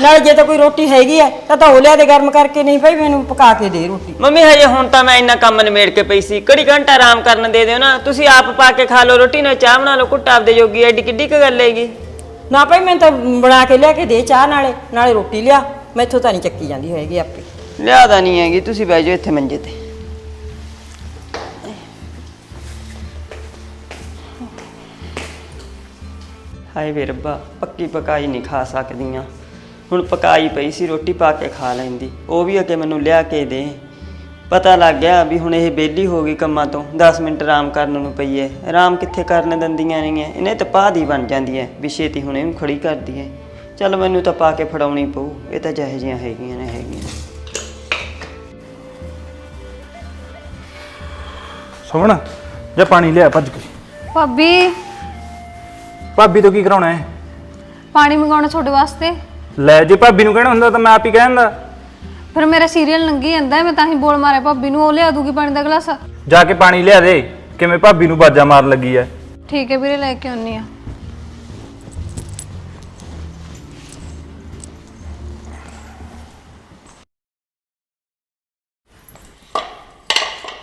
Speaker 6: ਨਾਲੇ ਜੇ ਤਾਂ ਕੋਈ ਰੋਟੀ ਹੈਗੀ ਐ ਤਾਂ ਤਾਂ ਉਹ ਲਿਆ ਦੇ ਗਰਮ ਕਰਕੇ ਨਹੀਂ ਭਾਈ ਮੈਨੂੰ ਪਕਾ ਕੇ ਦੇ ਰੋਟੀ।
Speaker 1: ਮੰਮੀ ਹਜੇ ਹੁਣ ਤਾਂ ਮੈਂ ਇੰਨਾ ਕੰਮ ਨਿਮੇੜ ਕੇ ਪਈ ਸੀ। ਘੜੀ ਘੰਟਾ ਆਰਾਮ ਕਰਨ ਦੇ ਦਿਓ ਨਾ। ਤੁਸੀਂ ਆਪ ਪਾ ਕੇ ਖਾ ਲਓ ਰੋਟੀ ਨਾਲ ਚਾਹ ਬਣਾ ਲਓ। ਘੁੱਟ ਆਪਦੇ ਜੋਗੀ ਐਡੀ ਕਿੱਡੀ ਕੁ ਗੱਲ ਹੈਗੀ।
Speaker 6: ਨਾ ਭਾਈ ਮੈਂ ਤਾਂ ਬਣਾ ਕੇ ਲਿਆ ਕੇ ਦੇ ਚਾਹ ਨਾਲੇ। ਨਾਲੇ ਰੋਟੀ ਲਿਆ। ਮੈਥੋਂ ਤਾਂ ਨਹੀਂ ਚੱਕੀ ਜਾਂਦੀ ਹੋਏਗੀ ਆਪੇ।
Speaker 1: ਲਿਆਦਾ ਨਹੀਂ ਹੈਗੀ। ਤੁਸੀਂ ਬਹਿ ਜਾਓ ਇੱਥੇ ਮੰਜੇ ਤੇ। ਹਾਏ ਵੇ ਰੱਬਾ ਪੱਕੀ ਪਕਾਈ ਨਹੀਂ ਖਾ ਸਕਦੀਆਂ। ਹੁਣ ਪਕਾਈ ਪਈ ਸੀ ਰੋਟੀ ਪਾ ਕੇ ਖਾ ਲੈਂਦੀ। ਉਹ ਵੀ ਅੱਗੇ ਮੈਨੂੰ ਲਿਆ ਕੇ ਦੇ। ਪਤਾ ਲੱਗ ਗਿਆ ਵੀ ਹੁਣ ਇਹ ਬੇਲੀ ਹੋ ਗਈ ਕੰਮਾਂ ਤੋਂ। 10 ਮਿੰਟ ਆਰਾਮ ਕਰਨ ਨੂੰ ਪਈ ਐ। ਆਰਾਮ ਕਿੱਥੇ ਕਰਨ ਦਿੰਦੀਆਂ ਨੇਗੀਆਂ? ਇਹਨੇ ਤਾਂ ਪਾਦੀ ਬਣ ਜਾਂਦੀ ਐ। ਵੀ ਛੇਤੀ ਹੁਣ ਇਹਨੂੰ ਖੜੀ ਕਰਦੀ ਐ। ਚੱਲ ਮੈਨੂੰ ਤਾਂ ਪਾ ਕੇ ਫੜਾਉਣੀ ਪਊ। ਇਹ ਤਾਂ ਜਿਹੇ ਜਿਹੀਆਂ ਹੈਗੀਆਂ ਨੇ ਹੈਗੀਆਂ
Speaker 5: ਸੁਣ
Speaker 7: ਜਾਂ ਪਾਣੀ ਲਿਆ ਭੱਜ ਕੇ।
Speaker 4: ਭਾਬੀ।
Speaker 7: ਭਾਬੀ ਤੋਂ ਕੀ ਕਰਾਉਣਾ ਹੈ?
Speaker 4: ਪਾਣੀ ਮੰਗਾਉਣਾ ਤੁਹਾਡੇ ਵਾਸਤੇ?
Speaker 7: ਲੈ ਜੇ ਭਾਬੀ ਨੂੰ ਕਹਿਣਾ ਹੁੰਦਾ ਤਾਂ ਮੈਂ ਆਪ ਹੀ ਕਹਿ ਦਿੰਦਾ।
Speaker 4: ਫਿਰ ਮੇਰਾ ਸੀਰੀਅਲ ਲੰਗੀ ਜਾਂਦਾ ਮੈਂ ਤਾਂ ਹੀ ਬੋਲ ਮਾਰਿਆ ਭਾਬੀ ਨੂੰ ਉਹ ਲਿਆ ਦੂਗੀ ਪਾਣੀ ਦਾ ਗਲਾਸ।
Speaker 7: ਜਾ ਕੇ ਪਾਣੀ ਲਿਆ ਦੇ ਕਿਵੇਂ ਭਾਬੀ ਨੂੰ ਬਾਜਾ ਮਾਰਨ ਲੱਗੀ ਐ
Speaker 4: ਠੀਕ ਹੈ ਵੀਰੇ ਲੈ ਕੇ ਆਉਣੀ ਆ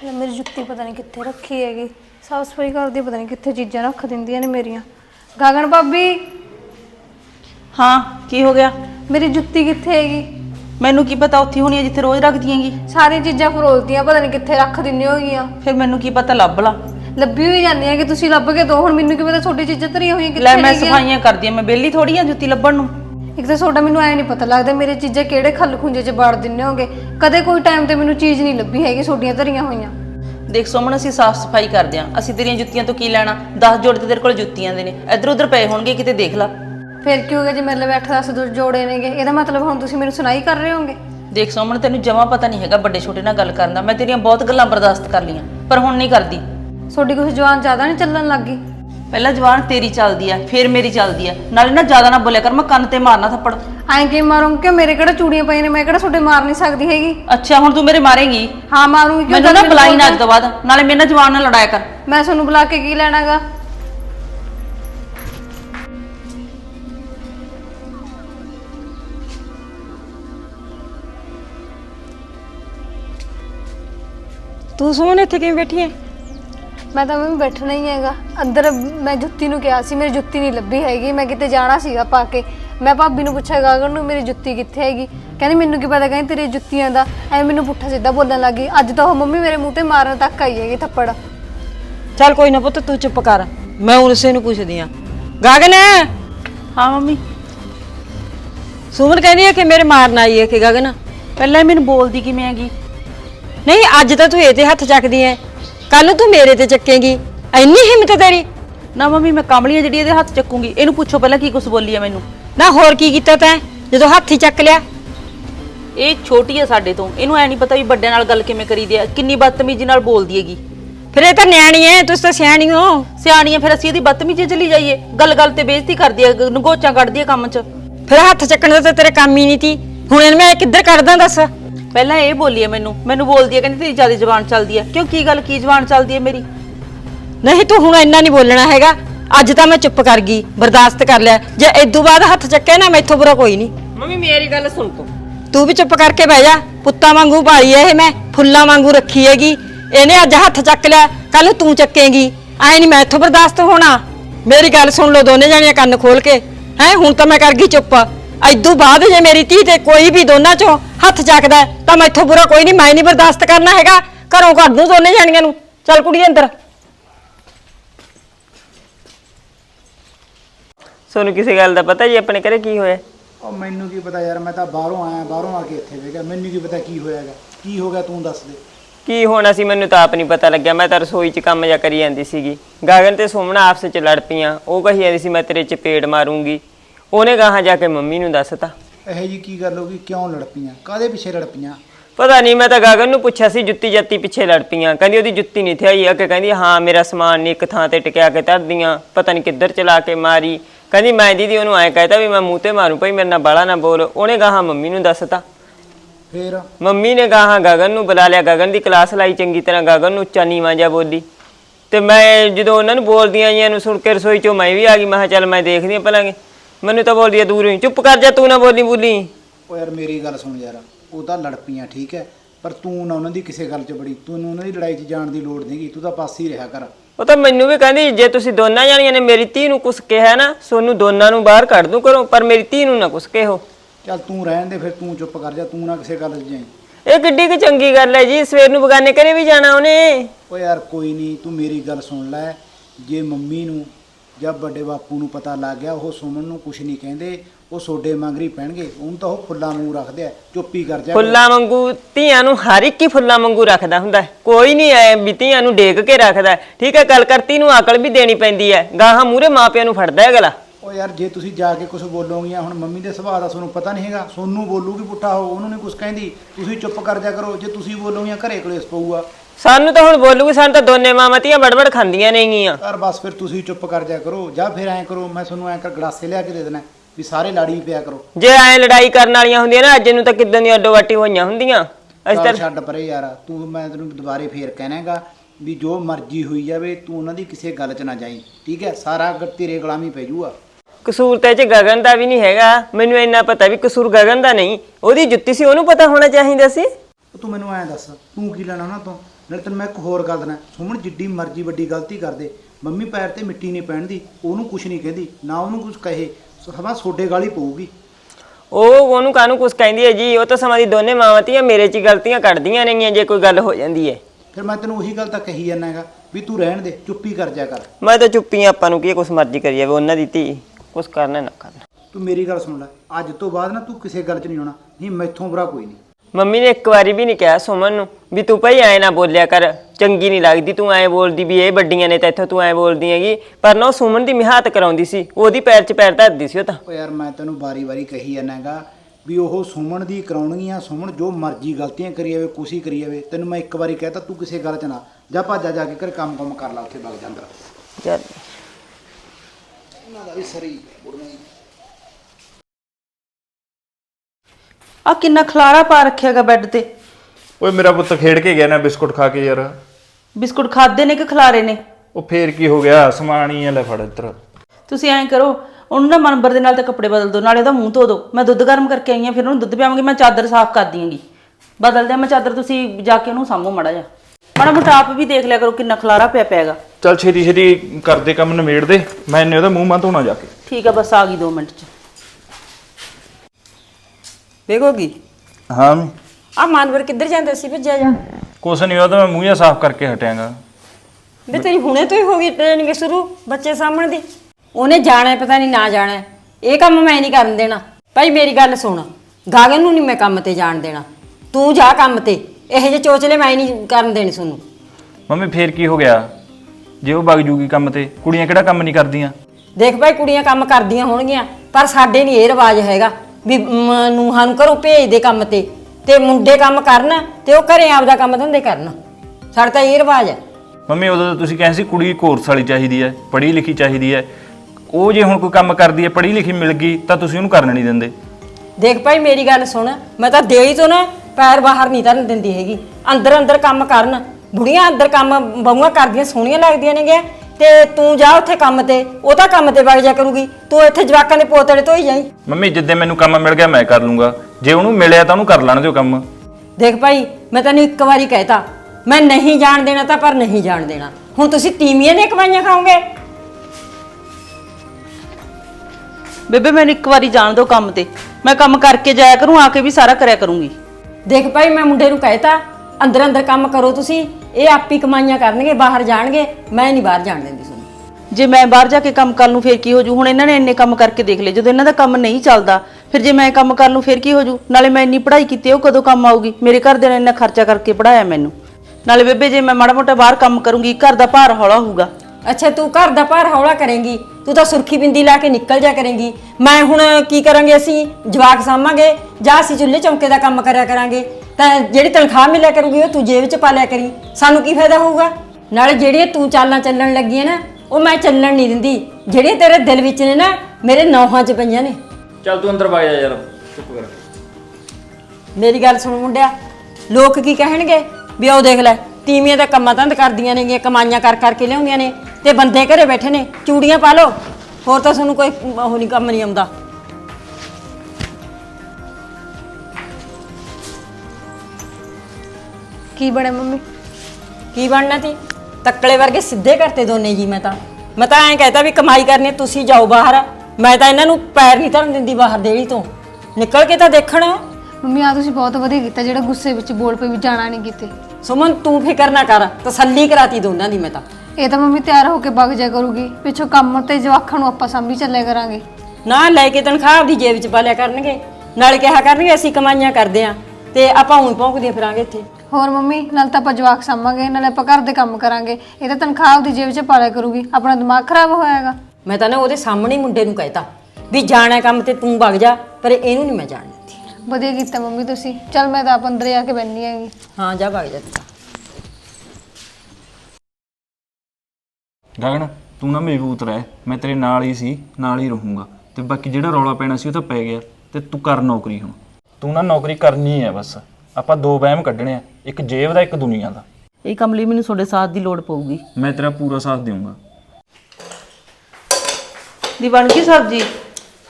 Speaker 4: ਲੈ ਮੇਰੀ ਜੁੱਤੀ ਪਤਾ ਨਹੀਂ ਕਿੱਥੇ ਰੱਖੀ ਹੈਗੀ। ਸਾਫ਼ ਸਫ਼ਾਈ ਕਰਦੀ ਪਤਾ ਨਹੀਂ ਕਿੱਥੇ ਚੀਜ਼ਾਂ ਰੱਖ ਦਿੰਦੀਆਂ ਨੇ ਮੇਰੀਆਂ। ਗਗਨ ਭਾਬੀ?
Speaker 2: ਹਾਂ ਕੀ ਹੋ ਗਿਆ?
Speaker 4: ਮੇਰੀ ਜੁੱਤੀ ਕਿੱਥੇ ਹੈਗੀ?
Speaker 2: ਮੈਨੂੰ ਕੀ ਪਤਾ ਉੱਥੇ ਹੋਣੀ ਹੈ ਜਿੱਥੇ ਰੋਜ਼ ਰੱਖਦੀ ਹੈਗੀ?
Speaker 4: ਸਾਰੀਆਂ ਚੀਜ਼ਾਂ ਫਰੋਲਦੀਆਂ ਪਤਾ ਨਹੀਂ ਕਿੱਥੇ ਰੱਖ ਦਿੰਦੇ ਹੋਗੀਆਂ।
Speaker 2: ਫਿਰ ਮੈਨੂੰ ਕੀ ਪਤਾ ਲੱਭ ਲਾ।
Speaker 4: ਲੱਭੀ ਹੋਈ ਜਾਂਦੀਆਂ ਕਿ ਤੁਸੀਂ ਲੱਭ ਕੇ ਦੋ। ਹੁਣ ਮੈਨੂੰ ਕੀ ਪਤਾ ਛੋਟੀ ਚੀਜ਼ਾਂ ਧਰੀਆਂ ਹੋਈਆਂ
Speaker 2: ਲੈ
Speaker 4: ਕਿੱਥੇ
Speaker 2: ਮੈਂ
Speaker 4: ਹੈਗੀਆਂ।
Speaker 2: ਸਫਾਈਆਂ ਕਰਦੀ ਆ ਮੈਂ ਬੇਲੀ ਥੋੜੀ ਆ ਜੁੱਤੀ ਲੱਭਣ ਨੂੰ।
Speaker 4: ਇੱਕ ਤਾਂ ਤੁਹਾਡਾ ਮੈਨੂੰ ਐ ਨਹੀਂ ਪਤਾ ਲੱਗਦਾ ਮੇਰੇ ਚੀਜ਼ਾਂ ਕਿਹੜੇ ਖੱਲ ਖੁੰਝੇ 'ਚ ਬਾੜ ਦਿੰਨੇ ਹੋਗੇ। ਕਦੇ ਕੋਈ ਟਾਈਮ ਤੇ ਮੈਨੂੰ ਚੀਜ਼ ਨਹੀਂ ਲੱਭੀ ਹੈਗੀ ਛੋਟੀਆਂ ਧਰੀਆਂ ਹੋਈਆਂ।
Speaker 2: ਦੇਖ ਸੋਮਣ ਅਸੀਂ ਸਾਫ਼ ਸਫ਼ਾਈ ਕਰਦੇ ਆ ਅਸੀਂ ਤੇਰੀਆਂ ਜੁੱਤੀਆਂ ਤੋਂ ਕੀ ਲੈਣਾ? 10 ਜੋੜੇ ਤੇ ਤੇਰੇ ਕੋਲ ਜੁੱਤੀਆਂ ਦੇ ਨੇ। ਇੱਧਰ ਉੱਧਰ ਪਏ ਹੋਣਗੇ ਕਿਤੇ ਦੇਖ ਲਾ।
Speaker 4: ਫਿਰ ਕੀ ਹੋ ਗਿਆ ਜੇ? ਮੇਰੇ ਲਈ ਬੈਠਾ ਦਸ ਦੋ ਜੋੜੇ ਨੇਗੇ। ਇਹਦਾ ਮਤਲਬ ਹੁਣ ਤੁਸੀਂ ਮੈਨੂੰ ਸੁਣਾਈ ਕਰ ਰਹੇ ਹੋਗੇ
Speaker 2: ਦੇਖ ਸੋਮਣ ਤੈਨੂੰ ਜਮਾ ਪਤਾ ਨਹੀਂ ਹੈਗਾ ਵੱਡੇ ਛੋਟੇ ਨਾਲ ਗੱਲ ਕਰਨ ਦਾ। ਮੈਂ ਤੇਰੀਆਂ ਬਹੁਤ ਗੱਲਾਂ ਬਰਦਾਸ਼ਤ ਕਰ ਲੀਆਂ ਪਰ ਹੁਣ ਨਹੀਂ ਕਰਦੀ।
Speaker 4: ਤੁਹਾਡੀ ਕੁਝ ਜਵਾਨ ਜ਼ਿਆਦਾ ਨਹੀਂ ਚੱਲਣ ਲੱਗ ਗਈ?
Speaker 2: ਪਹਿਲਾਂ ਜਵਾਨ ਤੇਰੀ ਚੱਲਦੀ ਆ ਫਿਰ ਮੇਰੀ ਚੱਲਦੀ ਆ। ਨਾਲੇ ਨਾ ਜ਼ਿਆਦਾ ਨਾ ਬੋਲਿਆ ਕਰ ਮੈਂ ਕੰਨ ਤੇ ਮਾਰਨਾ ਥੱਪੜ।
Speaker 4: ਐਂ ਕਿ ਮਾਰੂੰ ਕਿ ਮੇਰੇ ਕਿਹੜਾ ਚੂੜੀਆਂ ਪਈਆਂ ਨੇ? ਮੈਂ ਕਿਹੜਾ ਤੁਹਾਡੇ ਮਾਰ ਨਹੀਂ ਸਕਦੀ ਹੈਗੀ?
Speaker 2: ਅੱਛਾ ਹੁਣ ਤੂੰ ਮੇਰੇ ਮਾਰੇਂਗੀ?
Speaker 4: ਹਾਂ ਮਾਰੂੰਗੀ। ਕਿਉਂ
Speaker 2: ਮੈਨੂੰ ਨਾ
Speaker 4: ਜਦ
Speaker 2: ਬੁਲਾਈ ਨਾ ਅੱਜ ਤੋਂ ਬਾਅਦ। ਨਾਲੇ ਮੇਰੇ ਨਾਲ ਜਵਾਨ ਨਾਲ ਲੜਾਇਆ ਕਰ।
Speaker 4: ਮੈਂ ਤੁਹਾਨੂੰ ਬੁਲਾ ਕੇ ਕੀ ਲੈਣਾਗਾ?
Speaker 6: ਤੂੰ ਸੁਮਨ ਇੱਥੇ ਕਿਵੇਂ ਬੈਠੀ ਐ?
Speaker 4: ਮੈਂ ਤਾਂ ਮੈਂ ਬੈਠਣਾ ਹੀ ਹੈਗਾ। ਅੰਦਰ ਮੈਂ ਜੁੱਤੀ ਨੂੰ ਕਿਹਾ ਸੀ ਮੇਰੀ ਜੁੱਤੀ ਨਹੀਂ ਲੱਭੀ ਹੈਗੀ। ਮੈਂ ਕਿਤੇ ਜਾਣਾ ਸੀਗਾ ਪਾ ਕੇ। ਮੈਂ ਭਾਬੀ ਨੂੰ ਪੁੱਛਿਆ ਗਗਨ ਨੂੰ ਮੇਰੀ ਜੁੱਤੀ ਕਿੱਥੇ ਹੈਗੀ? ਕਹਿੰਦੀ ਮੈਨੂੰ ਕੀ ਪਤਾ ਕਹਿੰਦੀ ਤੇਰੀ ਜੁੱਤੀਆਂ ਦਾ। ਐ ਮੈਨੂੰ ਪੁੱਠਾ ਸਿੱਧਾ ਬੋਲਣ ਲੱਗੀ। ਅੱਜ ਤਾਂ ਉਹ ਮੰਮੀ ਮੇਰੇ ਮੂੰਹ ਤੇ ਮਾਰਨ ਤੱਕ ਆਈ ਹੈਗੀ ਥੱਪੜ।
Speaker 6: ਚੱਲ ਕੋਈ ਨਾ ਪੁੱਤ ਤੂੰ ਚੁੱਪ ਕਰ। ਮੈਂ ਉਸੇ ਨੂੰ ਪੁੱਛਦੀ ਆ ਗਗਨ!
Speaker 2: ਹਾਂ ਮੰਮੀ।
Speaker 6: ਸੁਮਨ ਕਹਿੰਦੀ ਹੈ ਕਿ ਮੇਰੇ ਮਾਰਨ ਆਈ ਹੈ ਕਿ ਗਗਨ?
Speaker 2: ਪਹਿਲਾਂ ਇਹ ਮੈਨੂੰ ਬੋਲਦੀ ਕਿਵੇਂ ਹੈਗੀ?
Speaker 6: ਨਹੀਂ ਅੱਜ ਤਾਂ ਤੂੰ ਇਹਦੇ ਹੱਥ ਚੱਕਦੀ ਐ ਕੱਲ ਨੂੰ ਤੂੰ ਮੇਰੇ ਤੇ ਚੱਕੇਂਗੀ। ਇੰਨੀ ਹਿੰਮਤ ਤੇਰੀ।
Speaker 2: ਨਾ ਮੰਮੀ ਮੈਂ ਕਮਲੀਆਂ ਜਿਹੜੀ ਇਹਦੇ ਹੱਥ ਚੱਕੂਗੀ ਇਹਨੂੰ ਪੁੱਛੋ ਪਹਿਲਾਂ ਕੀ ਕੁਛ ਬੋਲੀ ਆ ਮੈਨੂੰ।
Speaker 6: ਨਾ ਹੋਰ ਕੀ ਕੀਤਾ ਤੈਂ? ਜਦੋਂ ਹੱਥ ਹੀ ਚੱਕ ਲਿਆ।
Speaker 2: ਇਹ ਛੋਟੀ ਆ ਸਾਡੇ ਤੋਂ। ਇਹਨੂੰ ਐ ਨਹੀਂ ਪਤਾ ਵੀ ਵੱਡਿਆਂ ਨਾਲ ਗੱਲ ਕਿਵੇਂ ਕਰੀਦੀ ਆ ਕਿੰਨੀ ਬਦਤਮੀਜ਼ੀ ਨਾਲ ਬੋਲਦੀ ਹੈਗੀ।
Speaker 6: ਫਿਰ ਇਹ ਤਾਂ ਨਿਆਣੀ ਐ ਤੁਸੀਂ ਤਾਂ ਸਿਆਣੀ ਹੋ।
Speaker 2: ਸਿਆਣੀ ਆ ਫਿਰ ਅਸੀਂ ਇਹਦੀ ਬਦਤਮੀਜ਼ੀ 'ਚ ਚਲੀ ਜਾਈਏ। ਗੱਲ ਗੱਲ ਤੇ ਬੇਇੱਜ਼ਤੀ ਕਰਦੀ ਆ ਨਗੋਚਾਂ ਕੱਢਦੀ ਆ ਕੰਮ 'ਚ।
Speaker 6: ਫਿਰ ਹੱਥ ਚੱਕਣ ਦਾ ਤਾਂ ਤੇਰੇ ਕੰਮ ਹੀ ਨਹੀਂ ਤੀ। ਹੁਣ ਇਹਨੂੰ ਮੈਂ ਕਿੱਧਰ ਕੱਢਦਾ ਦੱਸ?
Speaker 2: ਪਹਿਲਾਂ ਇਹ ਬੋਲੀ ਆ ਮੈਨੂੰ। ਮੈਨੂੰ ਬੋਲਦੀ ਆ ਕਹਿੰਦੀ ਤੇਰੀ ਜ਼ਿਆਦਾ ਜ਼ਬਾਨ ਚੱਲਦੀ ਆ। ਕਿਉਂ ਕੀ ਗੱਲ ਕੀ ਜ਼ਬਾਨ ਚੱਲਦੀ ਆ ਮੇਰੀ?
Speaker 6: ਨਹੀਂ ਤੂੰ ਹੁਣ ਇੰਨਾ ਨਹੀਂ ਬੋਲਣਾ ਹੈਗਾ। ਅੱਜ ਤਾਂ ਮੈਂ ਚੁੱਪ ਕਰ ਗਈ ਬਰਦਾਸ਼ਤ ਕਰ ਲਿਆ। ਜੇ ਇਦੋਂ ਬਾਅਦ ਹੱਥ ਚੱਕੇ ਨਾ ਮੈਥੋਂ ਬੁਰਾ ਕੋਈ ਨਹੀਂ।
Speaker 1: ਮੰਮੀ ਮੇਰੀ ਗੱਲ ਸੁਣ ਤੂੰ।
Speaker 6: ਤੂੰ ਵੀ ਚੁੱਪ ਕਰਕੇ ਬਹਿ ਜਾ। ਪੁੱਤਾਂ ਵਾਂਗੂ ਭਾਲੀ ਐ ਇਹ ਮੈਂ ਫੁੱਲਾਂ ਵਾਂਗੂ ਰੱਖੀ ਹੈਗੀ। ਇਹਨੇ ਅੱਜ ਹੱਥ ਚੱਕ ਲਿਆ ਕੱਲ ਤੂੰ ਚੱਕੇਂਗੀ। ਐ ਨਹੀਂ ਮੈਥੋਂ ਬਰਦਾਸ਼ਤ ਹੋਣਾ। ਮੇਰੀ ਗੱਲ ਸੁਣ ਲਓ ਦੋਨੇ ਜਾਣੀਆਂ ਕੰਨ ਖੋਲ ਕੇ। ਹੈ ਹੁਣ ਤਾਂ ਮੈਂ ਕਰ ਗਈ ਚੁੱਪ। ਐਦੋਂ ਬਾਅਦ ਜੇ ਮੇਰੀ ਧੀ ਤੇ ਕੋਈ ਵੀ ਦੋਨਾਂ ਚੋਂ ਹੱਥ ਚੱਕਦਾ ਹੈ, ਤਾਂ ਮੈਥੋਂ ਬੁਰਾ ਕੋਈ ਨਹੀਂ ਮੈਂ ਨਹੀਂ ਬਰਦਾਸ਼ਤ ਕਰਨਾ ਹੈਗਾ। ਘਰੋਂ ਕੱਢ ਦੂੰ ਦੋਨੇ ਜਾਣੀਆਂ ਨੂੰ। ਚੱਲ ਕੁੜੀ ਅੰਦਰ।
Speaker 1: ਤੁਹਾਨੂੰ ਕਿਸੇ ਗੱਲ ਦਾ ਪਤਾ ਜੀ ਆਪਣੇ ਘਰੇ ਕੀ ਹੋਇਆ?
Speaker 5: ਉਹ ਮੈਨੂੰ ਕੀ ਪਤਾ ਯਾਰ ਮੈਂ ਤਾਂ ਬਾਹਰੋਂ ਆਇਆ ਬਾਹਰੋਂ ਆ ਕੇ ਇੱਥੇ ਬਹਿ ਗਿਆ। ਮੈਨੂੰ ਕੀ ਪਤਾ ਕੀ ਹੋਇਆਗਾ ਕੀ ਹੋ ਗਿਆ ਤੂੰ ਦੱਸ ਦੇ।
Speaker 1: ਕੀ ਹੋਣਾ ਸੀ ਮੈਨੂੰ ਤਾਂ ਆਪ ਨਹੀਂ ਪਤਾ ਲੱਗਿਆ। ਮੈਂ ਤਾਂ ਰਸੋਈ 'ਚ ਕੰਮ ਜਾ ਕਰੀ ਜਾਂਦੀ ਸੀਗੀ। ਗਗਨ ਤੇ ਸੁਮਨਾ ਆਪਸ 'ਚ ਲੜ ਪਈਆਂ। ਉਹ ਕਹੀ ਜਾਂਦੀ ਸੀ ਮੈਂ ਤੇਰੇ 'ਚ ਪੇੜ ਮਾਰੂੰਗੀ। ਉਹਨੇ ਗਾਹਾਂ ਜਾ ਕੇ ਮੰਮੀ ਨੂੰ ਦੱਸਤਾ
Speaker 5: ਇਹੋ ਜੀ ਕੀ ਗੱਲ ਹੋ ਗਈ? ਕਿਉਂ ਲੜ ਪਈਆਂ ਕਾਦੇ ਪਿੱਛੇ ਲੜ ਪਈਆਂ
Speaker 1: ਪਤਾ ਨਹੀਂ ਮੈਂ ਤਾਂ ਗਗਨ ਨੂੰ ਪੁੱਛਿਆ ਸੀ ਜੁੱਤੀ ਜੱਤੀ ਪਿੱਛੇ ਲੜ ਪਈਆਂ ਕਹਿੰਦੀ ਉਹਦੀ ਜੁੱਤੀ ਨਹੀਂ ਥਿਆਈ। ਆ ਕਿ ਕਹਿੰਦੀ ਹਾਂ ਮੇਰਾ ਸਮਾਨ ਨਹੀਂ ਇੱਕ ਥਾਂ ਤੇ ਟਿਕਿਆ ਕੇ ਧਰਦੀਆਂ ਪਤਾ ਨਹੀਂ ਕਿੱਧਰ ਚਲਾ ਕੇ ਮਾਰੀ। ਕਹਿੰਦੀ ਮੈਂ ਦੀਦੀ ਉਹਨੂੰ ਐਂ ਕਹਿਤਾ ਵੀ ਮੈਂ ਮੂੰਹ ਤੇ ਮਾਰੂ ਭਈ ਮੇਰੇ ਨਾਲ ਬਾਲਾ ਨਾ ਬੋਲ। ਉਹਨੇ ਗਾਹਾਂ ਮੰਮੀ ਨੂੰ ਦੱਸਤਾ
Speaker 5: ਫੇਰ?
Speaker 1: ਮੰਮੀ ਨੇ ਗਾਹਾਂ ਗਗਨ ਨੂੰ ਬੁਲਾ ਲਿਆ। ਗਗਨ ਦੀ ਕਲਾਸ ਲਾਈ ਚੰਗੀ ਤਰ੍ਹਾਂ। ਗਗਨ ਨੂੰ ਉੱਚਾ ਨੀਵਾਂ ਜਿਹਾ ਬੋਲੀ। ਤੇ ਮੈਂ ਜਦੋਂ ਉਹਨਾਂ ਨੂੰ ਬੋਲਦੀਆਂ ਆਈਆਂ ਨੂੰ ਸੁਣ ਕੇ ਰਸੋਈ ਚੋਂ ਮੈਂ ਵੀ ਆ ਗਈ। ਮੈਂ ਕਿਹਾ ਚੱਲ ਮੈਂ ਦੇਖਦੀ ਹਾਂ ਪਹਿਲਾਂ ਮੈਨੂੰ ਤਾਂ ਬੋਲਦੀ ਆ ਦੂਰੋਂ ਹੀ। ਚੁੱਪ ਕਰ ਜਾ ਤੂੰ ਨਾ ਬੋਲੀ ਬੋਲੀ।
Speaker 5: ਉਹ ਯਾਰ ਮੇਰੀ ਗੱਲ ਸੁਣ ਯਾਰ ਉਹ ਤਾਂ ਲੜ ਪਈਆਂ ਠੀਕ ਹੈ ਪਰ ਤੂੰ ਨਾ ਉਹਨਾਂ ਦੀ ਕਿਸੇ ਗੱਲ 'ਚ ਬੜੀ ਤੂੰ ਉਹਨਾਂ ਦੀ ਲੜਾਈ 'ਚ ਜਾਣ ਦੀ ਲੋੜ ਨਹੀਂਗੀ ਤੂੰ ਤਾਂ ਪਾਸੇ ਹੀ ਰਿਹਾ ਕਰ।
Speaker 1: ਉਹ ਤਾਂ ਮੈਨੂੰ ਵੀ ਕਹਿੰਦੀ ਜੇ ਤੁਸੀਂ ਦੋਨਾਂ ਜਾਣੀਆਂ ਨੇ ਮੇਰੀ ਧੀ ਨੂੰ ਕੁਛ ਕਿਹਾ ਨਾ ਸੋਨੂੰ ਦੋਨਾਂ ਨੂੰ ਬਾਹਰ ਕੱਢ ਦੂੰ ਕਰੋ ਪਰ ਮੇਰੀ ਧੀ ਨੂੰ ਨਾ ਕੁਛ ਕਿਹੋ
Speaker 5: ਚੱਲ ਤੂੰ ਰਹਿਣ ਦੇ ਫਿਰ ਤੂੰ ਚੁੱਪ ਕਰ ਜਾ ਤੂੰ ਨਾ ਕਿਸੇ ਗੱਲ 'ਚ ਜਾਈਂ।
Speaker 1: ਇਹ ਕਿੱਡੀ ਕੁ ਚੰਗੀ ਗੱਲ ਹੈ ਜੀ ਸਵੇਰ ਨੂੰ ਬਗਾਨੇ ਘਰੇ ਵੀ ਜਾਣਾ ਉਹਨੇ।
Speaker 5: ਓ ਯਾਰ ਕੋਈ ਨਹੀਂ ਤੂੰ ਮੇਰੀ ਗੱਲ ਸੁਣ ਲੈ। ਜੇ ਮੰਮੀ ਨੂੰ ਜਾਂ ਵੱਡੇ ਬਾਪੂ ਨੂੰ ਪਤਾ ਲੱਗ ਗਿਆ ਉਹ ਸੁਮਨ ਨੂੰ ਕੁਝ ਨਹੀਂ ਕਹਿੰਦੇ ਉਹ ਸੋਡੇ ਮੰਗਰੀ ਪੈਣਗੇ। ਉਹਨੂੰ ਤਾਂ ਉਹ ਫੁੱਲਾਂ ਵਾਂਗੂ ਰੱਖਦੇ ਆ ਚੁੱਪੀ ਕਰ ਜਾ
Speaker 1: ਫੁੱਲਾਂ ਵਾਂਗੂ ਧੀਆਂ ਨੂੰ ਹਰ ਇੱਕ ਹੀ ਫੁੱਲਾਂ ਵਾਂਗੂ ਰੱਖਦਾ ਹੁੰਦਾ ਹੈ। ਕੋਈ ਨਹੀਂ ਐ ਵੀ ਧੀਆਂ ਨੂੰ ਡੇਕ ਕੇ ਰੱਖਦਾ ਹੈ। ਠੀਕ ਹੈ ਗੱਲ ਕਰਤੀ ਨੂੰ ਅਕਲ ਵੀ ਦੇਣੀ ਪੈਂਦੀ ਹੈ। ਗਾਹਾਂ ਮੂਰੇ ਮਾਪਿਆਂ ਨੂੰ ਫੜਦਾ ਹੈ ਅਗਲਾ।
Speaker 5: ਓ ਯਾਰ ਜੇ ਤੁਸੀਂ ਜਾ ਕੇ ਕੁਝ ਬੋਲੋਗੀਆਂ ਹੁਣ ਮੰਮੀ ਦੇ ਸੁਭਾਅ ਦਾ ਤੁਹਾਨੂੰ ਪਤਾ ਨਹੀਂ ਹੈਗਾ। ਸੋਨੂੰ ਬੋਲੂਗੀ ਪੁੱਠਾ ਹੋ ਉਹਨੂੰ ਨਹੀਂ ਕੁਝ ਕਹਿੰਦੀ। ਤੁਸੀਂ ਚੁੱਪ ਕਰ ਜਾ ਕਰੋ। ਜੇ ਤੁਸੀਂ ਬੋਲੋਗੀਆਂ ਘਰੇ ਕਲੇਸ਼ ਪਊਗਾ।
Speaker 1: ਸਾਨੂੰ ਤਾਂ ਹੁਣ ਬੋਲੂਗੀ ਸਾਨੂੰ ਤਾਂ ਦੋਨੇ ਮਾਮਤੀਆਂ ਬੜਬੜ ਖਾਂਦੀਆਂ ਨੇਗੀਆਂ।
Speaker 5: ਯਾਰ ਬਸ ਫਿਰ ਤੁਸੀਂ ਚੁੱਪ ਕਰ ਜਾ ਕਰੋ ਜਾਂ ਫਿਰ ਐਂ ਕਰੋ ਮੈਂ ਤੁਹਾਨੂੰ ਐਂ ਕਰ ਗੜਾਸੇ ਲਿਆ ਕੇ ਦੇ ਦੇਣਾ ਵੀ ਸਾਰੇ ਲਾੜੀ ਪਿਆ ਕਰੋ।
Speaker 1: ਜੇ ਐ ਲੜਾਈ ਕਰਨ ਵਾਲੀਆਂ ਹੁੰਦੀਆਂ ਨਾ ਅੱਜ ਨੂੰ ਤਾਂ ਕਿਦਾਂ ਦੀਆਂ ਅੱਡੋ ਵੱਟੀ ਹੋਈਆਂ ਹੁੰਦੀਆਂ? ਅਸੀਂ
Speaker 5: ਚੱਲ
Speaker 1: ਤਾਂ
Speaker 5: ਛੱਡ ਪਰੇ ਯਾਰ ਤੂੰ ਮੈਂ ਤੈਨੂੰ ਦੁਬਾਰੇ ਫੇਰ ਕਹਿਣਾਗਾ ਵੀ ਜੋ ਮਰਜ਼ੀ ਹੋਈ ਜਾਵੇ ਤੂੰ ਉਹਨਾਂ ਦੀ ਕਿਸੇ ਗੱਲ 'ਚ ਨਾ ਜਾਈ ਠੀਕ ਹੈ? ਸਾਰਾ ਅਗਰ ਤੇਰੇ ਗੁਲਾਮੀ ਪੈ ਜੂਗਾ
Speaker 1: ਕਸੂਰ ਤਾਂ ਇਹ ਚ ਗਗਨ ਦਾ ਵੀ ਨਹੀਂ ਹੈਗਾ। ਮੈਨੂੰ ਇੰਨਾ ਪਤਾ ਵੀ ਕਸੂਰ ਗਗਨ ਦਾ ਨਹੀਂ। ਉਹਦੀ ਜੁੱਤੀ ਸੀ ਉਹਨੂੰ ਪਤਾ ਹੋਣਾ ਚਾਹੀਦਾ ਸੀ?
Speaker 5: ਤੂੰ ਮੈਨੂੰ ਐਂ ਦੱਸ ਤੂੰ ਕੀ ਲੈਣਾ ਉਹਨਾਂ ਤੋਂ? ਨਾਲੇ ਤੈਨੂੰ ਮੈਂ ਇੱਕ ਹੋਰ ਗੱਲ ਦੇਣਾ ਸੁਮਨ ਜਿੱਡੀ ਮਰਜ਼ੀ ਵੱਡੀ ਗਲਤੀ ਕਰਦੇ ਮੰਮੀ ਪੈਰ ਤੇ ਮਿੱਟੀ ਨਹੀਂ ਪੈਣ ਦੀ ਉਹਨੂੰ ਕੁਝ ਨਹੀਂ ਕਹਿੰਦੀ ਨਾ ਉਹਨੂੰ ਕੁਝ ਕਹੇ ਸਭਾ ਸੋਡੇ ਗਾਲੀ ਪਊਗੀ।
Speaker 1: ਉਹ ਉਹਨੂੰ ਕਾਹਨੂੰ ਕੁਛ ਕਹਿੰਦੀ ਹੈ ਜੀ? ਉਹ ਤਾਂ ਸਮਾਂ ਦੀ ਦੋਨੇ ਮਾਵਾਤੀਆਂ ਮੇਰੇ 'ਚ ਹੀ ਗਲਤੀਆਂ ਕੱਢਦੀਆਂ ਨੇਗੀਆਂ ਜੇ ਕੋਈ ਗੱਲ ਹੋ ਜਾਂਦੀ ਹੈ।
Speaker 5: ਫਿਰ ਮੈਂ ਤੈਨੂੰ ਉਹੀ ਗੱਲ ਤਾਂ ਕਹੀ ਜਾਂਦਾ ਹੈਗਾ ਵੀ ਤੂੰ ਰਹਿਣ ਦੇ ਚੁੱਪੀ ਕਰ ਜਾ ਕਰ।
Speaker 1: ਮੈਂ ਤਾਂ ਚੁੱਪੀ ਆਂ, ਆਪਾਂ ਨੂੰ ਕੀ ਕੁਛ ਮਰਜ਼ੀ ਕਰੀ ਜਾਵੇ ਉਹਨਾਂ ਦੀ ਧੀ ਕੁਛ ਕਰਨਾ ਨਾ ਕਰਨਾ।
Speaker 5: ਤੂੰ ਮੇਰੀ ਗੱਲ ਸੁਣ ਲੈ ਅੱਜ ਤੋਂ ਬਾਅਦ ਨਾ ਤੂੰ ਕਿਸੇ ਗੱਲ 'ਚ ਨਹੀਂ ਆਉਣਾ ਨਹੀਂ ਮੈਥੋਂ ਬੁਰਾ ਕੋਈ ਨਹੀਂ।
Speaker 1: ਮੰਮੀ ਨੇ ਇੱਕ ਵਾਰੀ ਵੀ ਨਹੀਂ ਕਿਹਾ ਸੁਮਨ ਨੂੰ ਵੀ ਤੂੰ ਭਾਈ ਐ ਨਾ ਬੋਲਿਆ ਕਰ। ਚੰਗੀ ਨਹੀਂ ਲੱਗਦੀ ਤੂੰ ਐ ਬੋਲਦੀ ਵੀ ਇਹ ਵੱਡੀਆਂ ਨੇ ਤਾਂ ਇੱਥੋਂ ਤੂੰ ਐ ਬੋਲਦੀ ਹੈਗੀ। ਪਰ ਨਾ ਉਹ ਸੁਮਨ ਦੀ ਮਿਹਾਤ ਕਰਾਉਂਦੀ ਸੀ ਉਹਦੀ ਪੈਰ 'ਚ ਪੈਰ ਧਰਦੀ ਸੀ ਉਹ ਤਾਂ।
Speaker 5: ਓ ਯਾਰ ਮੈਂ ਤੈਨੂੰ ਵਾਰੀ-ਵਾਰੀ ਕਹੀ ਜਾਂਦਾ ਹੈਗਾ ਵੀ ਉਹ ਸੁਮਨ ਦੀ ਕਰਾਉਣਗੀਆਂ ਸੁਮਨ ਜੋ ਮਰਜ਼ੀ ਗਲਤੀਆਂ ਕਰੀ ਜਾਵੇ ਕੁਛ ਹੀ ਕਰੀ ਜਾਵੇ ਤੈਨੂੰ ਮੈਂ ਇੱਕ ਵਾਰੀ ਕਹਿਤਾ ਤੂੰ ਕਿਸੇ ਗੱਲ 'ਚ ਨਾ ਜਾ ਭਾਜਾ ਜਾ ਕੇ ਕਰ ਕੰਮ ਕੰਮ ਕਰ ਲੈ ਉੱਥੇ ਵਗ ਜਾਂਦਾ
Speaker 1: ਚੱਲ।
Speaker 5: ਉਹਨਾਂ ਦਾ ਵੀ ਸਰੀ ਬੁੜਨਾ ਹੀ
Speaker 2: ਆ ਕਿੰਨਾ ਖਲਾਰਾ ਪਾ ਰੱਖਿਆਗਾ ਬੈੱਡ ਤੇ।
Speaker 7: ਓਏ ਮੇਰਾ ਪੁੱਤ ਖੇਡ ਕੇ ਗਿਆ ਨਾ ਬਿਸਕੁਟ ਖਾ ਕੇ ਯਾਰ।
Speaker 2: ਬਿਸਕੁਟ ਖਾਦੇ ਨੇ ਕਿ ਖਲਾਰੇ ਨੇ?
Speaker 7: ਉਹ ਫੇਰ ਕੀ ਹੋ ਗਿਆ ਸਮਾਨ ਹੀ ਆ ਲੈ ਫੜ ਇੱਧਰ।
Speaker 2: ਤੁਸੀਂ ਐਂ ਕਰੋ ਉਹਨੂੰ ਨਾ ਮਨਬਰ ਦੇ ਨਾਲ ਤੇ ਕੱਪੜੇ ਬਦਲ ਦਿਓ ਨਾਲੇ ਉਹਦਾ ਮੂੰਹ ਧੋ ਦਿਓ। ਮੈਂ ਦੁੱਧ ਗਰਮ ਕਰਕੇ ਆਈ ਆ ਫਿਰ ਉਹਨੂੰ ਦੁੱਧ ਪਿਆਵਾਂਗੀ ਮੈਂ ਚਾਦਰ ਸਾਫ਼ ਕਰ ਦਿਆਂਗੀ। ਬਦਲ ਦਿਆਂ ਮੈਂ ਚਾਦਰ ਤੁਸੀਂ ਜਾ ਕੇ ਉਹਨੂੰ ਸਾਂਭੋ ਮੜਾ ਜਾ ਮਾੜਾ ਮੋਟਾ ਆਪ ਵੀ ਦੇਖ ਲਿਆ ਕਰੋ ਕਿੰਨਾ ਖਲਾਰਾ ਪਿਆ ਪਿਆਗਾ
Speaker 7: ਚੱਲ ਛੇਤੀ ਛੇਤੀ ਕਰਦੇ ਕੰਮ ਨਿਬੇੜ ਦੇ ਮੈਂ ਇਹਨੇ ਉਹਦਾ ਮੂੰਹ ਮਾਂ ਧੋਣਾ ਜਾ ਕੇ।
Speaker 2: ਠੀਕ ਆ ਬਸ ਆ ਗਈ 2 ਮਿੰਟ ਚ।
Speaker 6: ਵੇਖੋਗੀ
Speaker 7: ਹਾਂ
Speaker 6: ਆ ਮਾਨਵਰ ਕਿੱਧਰ ਜਾਂਦਾ ਸੀ ਭੱਜਿਆ ਜਾ?
Speaker 7: ਕੁਛ ਨਹੀਂ ਉਹਦਾ ਮੈਂ ਮੂੰਹ ਜਿਹਾ ਸਾਫ਼ ਕਰਕੇ ਹਟਿਆਂਗਾ।
Speaker 6: ਵੇ ਤੇਰੀ ਹੁਣੇ ਤੋਂ ਹੀ ਹੋ ਗਈ ਟ੍ਰੇਨਿੰਗ ਸ਼ੁਰੂ ਬੱਚੇ ਸਾਹਮਣੇ ਦੀ। ਉਹਨੇ ਜਾਣਾ ਹੈ, ਪਤਾ ਨਹੀਂ ਨਾ ਜਾਣਾ। ਹੈ। ਇਹ ਕੰਮ ਮੈਂ ਨਹੀਂ ਕਰਨ ਦੇਣਾ। ਭਾਈ ਮੇਰੀ ਗੱਲ ਸੁਣ ਗਾਗਨ ਨੂੰ ਨਹੀਂ ਮੈਂ ਕੰਮ ਤੇ ਜਾਣ ਦੇਣਾ। ਤੂੰ ਜਾ ਕੰਮ ਤੇ ਇਹੋ ਜਿਹੇ ਚੋਚਲੇ ਮੈਂ ਨਹੀਂ ਕਰਨ ਦੇਣੇ ਤੁਹਾਨੂੰ
Speaker 7: ਮੰਮੀ ਫੇਰ ਕੀ ਹੋ ਗਿਆ? ਜੇ ਉਹ ਵਗ ਜੂਗੀ ਕੰਮ ਤੇ ਕੁੜੀਆਂ ਕਿਹੜਾ ਕੰਮ ਨਹੀਂ ਕਰਦੀਆਂ?
Speaker 6: ਦੇਖ ਭਾਈ ਕੁੜੀਆਂ ਕੰਮ ਕਰਦੀਆਂ ਹੋਣਗੀਆਂ ਪਰ ਸਾਡੇ ਨਹੀਂ ਇਹ ਰਿਵਾਜ ਹੈਗਾ। ਵੀ ਮ, ਨੂੰਹਾਂ ਨੂੰ ਘਰੋਂ ਭੇਜ ਦੇ ਕੰਮ ਤੇ। ਤੇ ਮੁੰਡੇ ਕੰਮ ਕਰਨ ਤੇ ਉਹ ਘਰੇ ਆਪਦਾ ਕੰਮ ਧੰਦੇ ਕਰਨ। ਸਾਡਾ ਤਾਂ ਇਹ ਰਿਵਾਜ ਹੈ।
Speaker 7: ਮੰਮੀ ਉਦੋਂ ਤਾਂ ਤੁਸੀਂ ਕਹਿੰਦੇ ਸੀ ਕੁੜੀ ਕੋਰਸ ਵਾਲੀ ਚਾਹੀਦੀ ਹੈ ਪੜ੍ਹੀ ਲਿਖੀ ਚਾਹੀਦੀ ਹੈ। ਉਹ ਜੇ ਹੁਣ ਕੋਈ ਕੰਮ ਕਰਦੀ ਹੈ ਪੜ੍ਹੀ ਲਿਖੀ ਮਿਲ ਗਈ ਤਾਂ ਤੁਸੀਂ ਉਹਨੂੰ ਕਰਨ ਨਹੀਂ ਦਿੰਦੇ।
Speaker 6: ਦੇਖ ਭਾਈ ਮੇਰੀ ਗੱਲ ਸੁਣ। ਮੈਂ ਤਾਂ ਦੇਈ ਤੋਂ ਨਾ ਪੈਰ ਬਾਹਰ ਨਹੀਂ ਧਰਨ ਦਿੰਦੀ ਹੈਗੀ। ਅੰਦਰ ਅੰਦਰ ਕੰਮ ਕਰਨ। ਬੁੜੀਆਂ ਅੰਦਰ ਕੰਮ ਬਹੂਆਂ ਕਰਦੀਆਂ ਸੋਹਣੀਆਂ ਲੱਗਦੀਆਂ ਨੇਗੀਆਂ। ਤੇ ਤੂੰ ਜਾ ਉੱਥੇ ਕੰਮ ਤੇ ਉਹ ਤਾਂ ਕੰਮ ਤੇ ਵਗ ਜਾ ਕਰੂਗੀ। ਤੂੰ ਇੱਥੇ ਜਵਾਕਾਂ ਦੇ ਪੋਤੜੇ ਧੋਈ ਜਾਈ।
Speaker 7: ਮੰਮੀ ਜਿੱਦੇ ਮੈਨੂੰ ਕੰਮ ਮਿਲ ਗਿਆ ਮੈਂ ਕਰ ਲੂੰਗਾ। ਜੇ ਉਹਨੂੰ ਮਿਲਿਆ ਤਾਂ ਉਹਨੂੰ ਕਰ ਲੈਣ ਦਿਓ ਕੰਮ।
Speaker 6: ਦੇਖ ਭਾਈ ਮੈਂ ਤੈਨੂੰ ਇੱਕ ਵਾਰੀ ਕਹਿਤਾ ਮੈਂ ਨਹੀਂ ਜਾਣ ਦੇਣਾ ਤਾਂ ਪਰ ਨਹੀਂ ਜਾਣ ਦੇਣਾ। ਹੁਣ ਤੁਸੀਂ ਤੀਵੀਆਂ ਦੀਆਂ ਕਮਾਈਆਂ ਖਾਓਗੇ?
Speaker 2: ਬੇਬੇ ਮੈਨੂੰ ਇੱਕ ਵਾਰੀ ਜਾਣ ਦਿਓ ਕੰਮ ਤੇ। ਮੈਂ ਕੰਮ ਕਰਕੇ ਜਾਇਆ ਕਰੂੰ ਆ ਕੇ ਵੀ ਸਾਰਾ ਕਰਿਆ ਕਰੂੰਗੀ।
Speaker 6: ਦੇਖ ਭਾਈ ਮੈਂ ਮੁੰਡੇ ਨੂੰ ਕਹਿਤਾ ਅੰਦਰ ਅੰਦਰ ਕੰਮ ਕਰੋ ਤੁਸੀਂ ਇਹ ਆਪੀ ਕਮਾਈਆਂ ਕਰਨਗੇ ਬਾਹਰ ਜਾਣਗੇ ਮੈਂ ਨਹੀਂ ਬਾਹਰ ਜਾਣ ਦਿੰਦੀ ਤੁਹਾਨੂੰ।
Speaker 2: ਜੇ ਮੈਂ ਬਾਹਰ ਜਾ ਕੇ ਕੰਮ ਕਰ ਲੂੰ ਫਿਰ ਕੀ ਹੋ ਜੂ ਹੁਣ ਇਹਨਾਂ ਨੇ ਇੰਨੇ ਕੰਮ ਕਰਕੇ ਦੇਖ ਲਏ ਜਦੋਂ ਇਹਨਾਂ ਦਾ ਕੰਮ ਨਹੀਂ ਚੱਲਦਾ ਫਿਰ ਜੇ ਮੈਂ ਕੰਮ ਕਰ ਲੂੰ ਫਿਰ ਕੀ ਹੋ ਜੂ ਨਾਲੇ ਮੈਂ ਇੰਨੀ ਪੜ੍ਹਾਈ ਕੀਤੀ ਉਹ ਕਦੋਂ ਕੰਮ ਆਊਗੀ? ਮੇਰੇ ਘਰ ਦੇ ਨੇ ਇੰਨਾ ਖਰਚਾ ਕਰਕੇ ਪੜਾਇਆ ਮੈਨੂੰ। ਨਾਲੇ ਬੇਬੇ ਜੇ ਮੈਂ ਮਾੜਾ ਮੋਟਾ ਬਾਹਰ ਕੰਮ ਕਰੂੰਗੀ ਘਰ ਦਾ ਭਾਰ ਹੌਲਾ ਹੋਊਗਾ।
Speaker 6: ਅੱਛਾ ਤੂੰ ਘਰ ਦਾ ਭਾਰ ਹੌਲਾ ਕਰੇਂਗੀ ਤੂੰ ਤਾਂ ਸੁਰਖੀ ਬਿੰਦੀ ਲਾ ਕੇ ਨਿਕਲ ਜਾ ਕਰੇਂਗੀ। ਮੈਂ ਹੁਣ ਕੀ ਕਰਾਂਗੇ ਅਸੀਂ? ਜਵਾਕ ਸਾਂਭਾਂਗੇ ਜਾਂ ਅਸੀਂ ਚੁੱਲ੍ਹੇ ਚੌਂਕੇ ਦਾ ਕੰਮ ਕਰਿਆ ਕਰਾਂਗੇ? ਤਾਂ ਜਿਹੜੀ ਤਨਖਾਹ ਮਿਲਿਆ ਕਰੂਗੀ ਉਹ ਤੂੰ ਜੇਬ 'ਚ ਪਾ ਲਿਆ ਕਰੀ। ਸਾਨੂੰ ਕੀ ਫਾਇਦਾ ਹੋਊਗਾ? ਨਾਲੇ ਜਿਹੜੀਆਂ ਤੂੰ ਚਾਲਾਂ ਚੱਲਣ ਲੱਗੀ ਹੈ ਨਾ ਉਹ ਮੈਂ ਚੱਲਣ ਨਹੀਂ ਦਿੰਦੀ। ਜਿਹੜੀਆਂ ਤੇਰੇ ਦਿਲ ਵਿੱਚ ਨੇ ਨਾ ਮੇਰੇ ਨੌਹਾਂ 'ਚ ਪਈਆਂ ਨੇ।
Speaker 7: ਚੱਲ ਤੂੰ ਅੰਦਰ ਵਗ ਜਾ ਯਾਰ ਚੁੱਪ ਕਰ।
Speaker 6: ਮੇਰੀ ਗੱਲ ਸੁਣ ਮੁੰਡਿਆ ਲੋਕ ਕੀ ਕਹਿਣਗੇ? ਵੀ ਉਹ ਦੇਖ ਲੈ ਤੀਵੀਆਂ ਦਾ ਕੰਮਾਂ ਤੰਦ ਕਰਦੀਆਂ ਨੇਗੀਆਂ ਕਮਾਈਆਂ ਕਰ ਕਰਕੇ ਲਿਆਉਂਦੀਆਂ ਨੇ ਤੇ ਬੰਦੇ ਘਰੇ ਬੈਠੇ ਨੇ ਚੂੜੀਆਂ ਪਾ ਲਓ। ਹੋਰ ਤਾਂ ਤੁਹਾਨੂੰ ਕੋਈ ਉਹ ਨਹੀਂ ਕੰਮ ਨਹੀਂ ਆਉਂਦਾ।
Speaker 4: ਕੀ ਬਣਿਆ ਮੰਮੀ?
Speaker 6: ਕੀ ਬਣਨਾ ਤੀ? ਤੱਕਲੇ ਵਰਗੇ ਸਿੱਧੇ ਕਰਤੇ ਦੋਨੇ ਜੀ ਮੈਂ ਤਾਂ। ਮੈਂ ਤਾਂ ਐਂ ਕਹਿਤਾ ਵੀ ਕਮਾਈ ਕਰਨੀ ਹੈ, ਤੁਸੀਂ ਜਾਓ ਬਾਹਰ। ਮੈਂ ਤਾਂ ਇਹਨਾਂ ਨੂੰ ਪੈਰ ਨਹੀਂ ਧਰਨ ਦਿੰਦੀ ਬਾਹਰ ਦੇੜੀ ਤੋਂ। ਨਿਕਲ ਕੇ ਤਾਂ ਦੇਖਣ।
Speaker 4: ਮੰਮੀ ਆ ਤੁਸੀਂ ਬਹੁਤ ਵਧੀਆ ਕੀਤਾ ਜਿਹੜਾ ਗੁੱਸੇ ਵਿੱਚ ਬੋਲ ਪਈ ਵੀ ਜਾਣਾ ਨਹੀਂ ਕਿਤੇ।
Speaker 6: ਸੁਮਨ ਤੂੰ ਫਿਕਰ ਨਾ ਕਰ ਤਸੱਲੀ ਕਰਾਤੀ ਦੋਨਾਂ ਦੀ ਮੈਂ ਤਾਂ।
Speaker 4: ਇਹ ਤਾਂ ਮੰਮੀ ਤਿਆਰ ਹੋ ਕੇ ਵਗ ਜਾ ਕਰੂਗੀ। ਪਿੱਛੋਂ ਕੰਮ ਤੇ ਜਵਾਖਾਂ ਨੂੰ ਆਪਾਂ ਸਾਂਭੀ ਚੱਲਿਆ ਕਰਾਂਗੇ।
Speaker 6: ਨਾ ਲੈ ਕੇ ਤਨਖਾਹ ਆਪਦੀ ਜੇਬ 'ਚ ਪਾ ਲਿਆ ਕਰਨਗੇ। ਨਾਲੇ ਕਿਹਾ ਕਰਨਗੇ ਅਸੀਂ ਕਮਾਈਆਂ ਕਰਦੇ ਆ। ਤੇ ਆਪਾਂ ਹੁਣ ਭੌਂਕਦੀਆਂ ਫਿਰਾਂਗੇ ਇੱਥੇ।
Speaker 4: ਹੋਰ ਮੰਮੀ ਨਾਲ ਤਾਂ ਆਪਾਂ ਜਵਾਕ ਸਾਂਭਾਂਗੇ ਨਾਲ ਆਪਾਂ ਘਰ ਦੇ ਕੰਮ ਕਰਾਂਗੇ। ਇਹ ਤਾਂ ਤਨਖਾਹ ਉਹਦੀ ਜੇਬ 'ਚ ਪਾ ਲਿਆ ਕਰੂਗੀ ਆਪਣਾ ਦਿਮਾਗ ਖਰਾਬ ਹੋਇਆਗਾ।
Speaker 6: ਮੈਂ ਤਾਂ ਨਾ ਉਹਦੇ ਸਾਹਮਣੇ ਹੀ ਮੁੰਡੇ ਨੂੰ ਕਹਿਤਾ ਵੀ ਜਾਣਾ ਕੰਮ ਤੇ ਤੂੰ ਵਗ ਜਾ ਪਰ ਇਹਨੂੰ ਨਹੀਂ ਮੈਂ ਜਾਣ ਦਿੰਦੀ
Speaker 4: ਵਧੀਆ ਕੀਤਾ ਮੰਮੀ ਤੁਸੀਂ। ਚਲ ਮੈਂ ਤਾਂ ਆਪ ਅੰਦਰ ਜਾ ਕੇ ਬੈਣੀ ਹੈਗੀ।
Speaker 6: ਹਾਂ ਜਾ ਵਗ ਜਾ ਤੂੰ ਤਾਂ।
Speaker 7: ਗਗਨ ਤੂੰ ਨਾ ਮਜ਼ਬੂਤ ਰਹਿ। ਮੈਂ ਤੇਰੇ ਨਾਲ ਹੀ ਸੀ ਨਾਲ ਹੀ ਰਹੂੰਗਾ। ਤੇ ਬਾਕੀ ਜਿਹੜਾ ਰੌਲਾ ਪੈਣਾ ਸੀ ਉਹ ਤਾਂ ਪੈ ਗਿਆ। ਤੇ ਤੂੰ ਕਰ ਨੌਕਰੀ ਹੁਣ। ਤੂੰ ਨਾ ਨੌਕਰੀ ਕਰਨੀ ਹੈ ਬਸ। ਆਪਾਂ ਦੋ ਵਹਿਮ ਕੱਢਣੇ ਆ ਇੱਕ ਜੇਬ ਦਾ ਇੱਕ ਦੁਨੀਆ ਦਾ।
Speaker 2: ਇਹ ਕੰਮ ਲਈ ਮੈਨੂੰ ਤੁਹਾਡੇ ਸਾਥ ਦੀ ਲੋੜ ਪਊਗੀ।
Speaker 7: ਮੈਂ ਤੇਰਾ ਪੂਰਾ ਸਾਥ ਦੇਵਾਂਗਾ
Speaker 2: ਦੀ ਬਣ ਗਈ ਸਬਜ਼ੀ?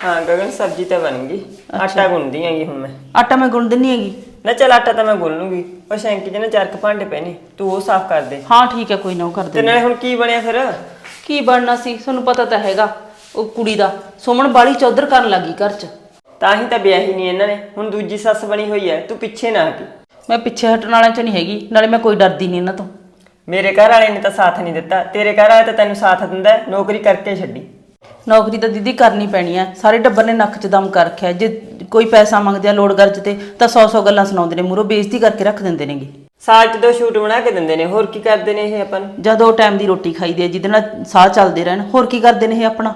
Speaker 1: ਹਾਂ ਗਗਨ ਸਬਜ਼ੀ ਤਾਂ ਬਣ ਗਈ। ਆਟਾ ਗੁੰਨਦੀ ਆਂਗੀ ਹੁਣ ਮੈਂ।
Speaker 2: ਆਟਾ ਮੈਂ ਗੁੰਨ ਦਿੰਨੀ ਹੈਗੀ।
Speaker 1: ਨਾ ਚੱਲ ਆਟਾ ਤਾਂ ਮੈਂ ਗੁੰਨ ਲੂੰਗੀ। ਉਹ ਸ਼ੈਂਕੀ ਜਿਹਨੇ ਚਾਰ ਕੁ ਭਾਂਡੇ ਪਏ ਨੇ ਤੂੰ ਉਹ ਸਾਫ਼ ਕਰ ਦੇ।
Speaker 2: ਹਾਂ ਠੀਕ ਹੈ ਕੋਈ ਨਾ ਉਹ ਕਰ
Speaker 1: ਤੇ
Speaker 2: ਦੇ
Speaker 1: ਨਾਲੇ ਹੁਣ ਕੀ ਬਣਿਆ ਫਿਰ?
Speaker 2: ਕੀ ਬਣਨਾ ਸੀ? ਤੁਹਾਨੂੰ ਪਤਾ ਤਾਂ ਹੈਗਾ ਉਹ ਕੁੜੀ ਦਾ। ਸੁਮਨ ਬਾਲੀ ਚੌਧਰ ਕਰਨ ਲੱਗੀ ਘਰ 'ਚ।
Speaker 1: ਤਾਂ ਹੀ ਤਾਂ ਵਿਆਹੀ ਨਹੀਂ ਇਹਨਾਂ ਨੇ। ਹੁਣ ਦੂਜੀ ਸੱਸ ਬਣੀ ਹੋਈ ਹੈ ਤੂੰ ਪਿੱਛੇ ਨਾ ਹਟੀ।
Speaker 2: ਮੈਂ ਪਿੱਛੇ ਹਟਣ ਵਾਲਿਆਂ 'ਚ ਨਹੀਂ ਹੈਗੀ ਨਾਲੇ ਮੈਂ ਕੋਈ ਡਰਦੀ ਨਹੀਂ ਇਹਨਾਂ ਤੋਂ।
Speaker 1: ਮੇਰੇ ਘਰ ਵਾਲੇ ਨੇ ਤਾਂ ਸਾਥ ਨਹੀਂ ਦਿੱਤਾ ਤੇਰੇ ਘਰ ਵਾਲੇ ਤਾਂ ਤੈਨੂੰ ਸਾਥ ਦਿੰਦਾ ਹੈ, ਨੌਕਰੀ ਕਰਕੇ ਛੱਡੀ।
Speaker 2: ਨੌਕਰੀ ਤਾਂ ਦੀਦੀ ਕਰਨੀ ਪੈਣੀ ਆ ਸਾਰੇ ਟੱਬਰ ਨੇ ਨੱਕ 'ਚ ਦਮ ਕਰ ਰੱਖਿਆ ਜੇ ਕੋਈ ਪੈਸਾ ਮੰਗਦੇ ਆ ਲੋੜ ਗਰਜ ਤੇ ਤਾਂ 100-100 ਗੱਲਾਂ ਸੁਣਾਉਂਦੇ ਨੇ ਮੂਰੋ ਬੇਇੱਜ਼ਤੀ ਕਰਕੇ ਰੱਖ ਦਿੰਦੇ ਨੇਗੇ।
Speaker 1: ਸਾਲ 'ਚ ਦੋ ਸ਼ੂਟ ਬਣਾ ਕੇ ਦਿੰਦੇ ਨੇ ਹੋਰ ਕੀ ਕਰਦੇ ਨੇ ਇਹ ਆਪਾਂ ਨੂੰ?
Speaker 2: ਜਦ ਟਾਈਮ ਦੀ ਰੋਟੀ ਖਾਈਦੀ ਹੈ ਜਿਹਦੇ ਨਾਲ ਸਾਹ ਚੱਲਦੇ ਰਹਿਣ ਹੋਰ ਕੀ ਕਰਦੇ ਨੇ ਇਹ ਆਪਣਾ?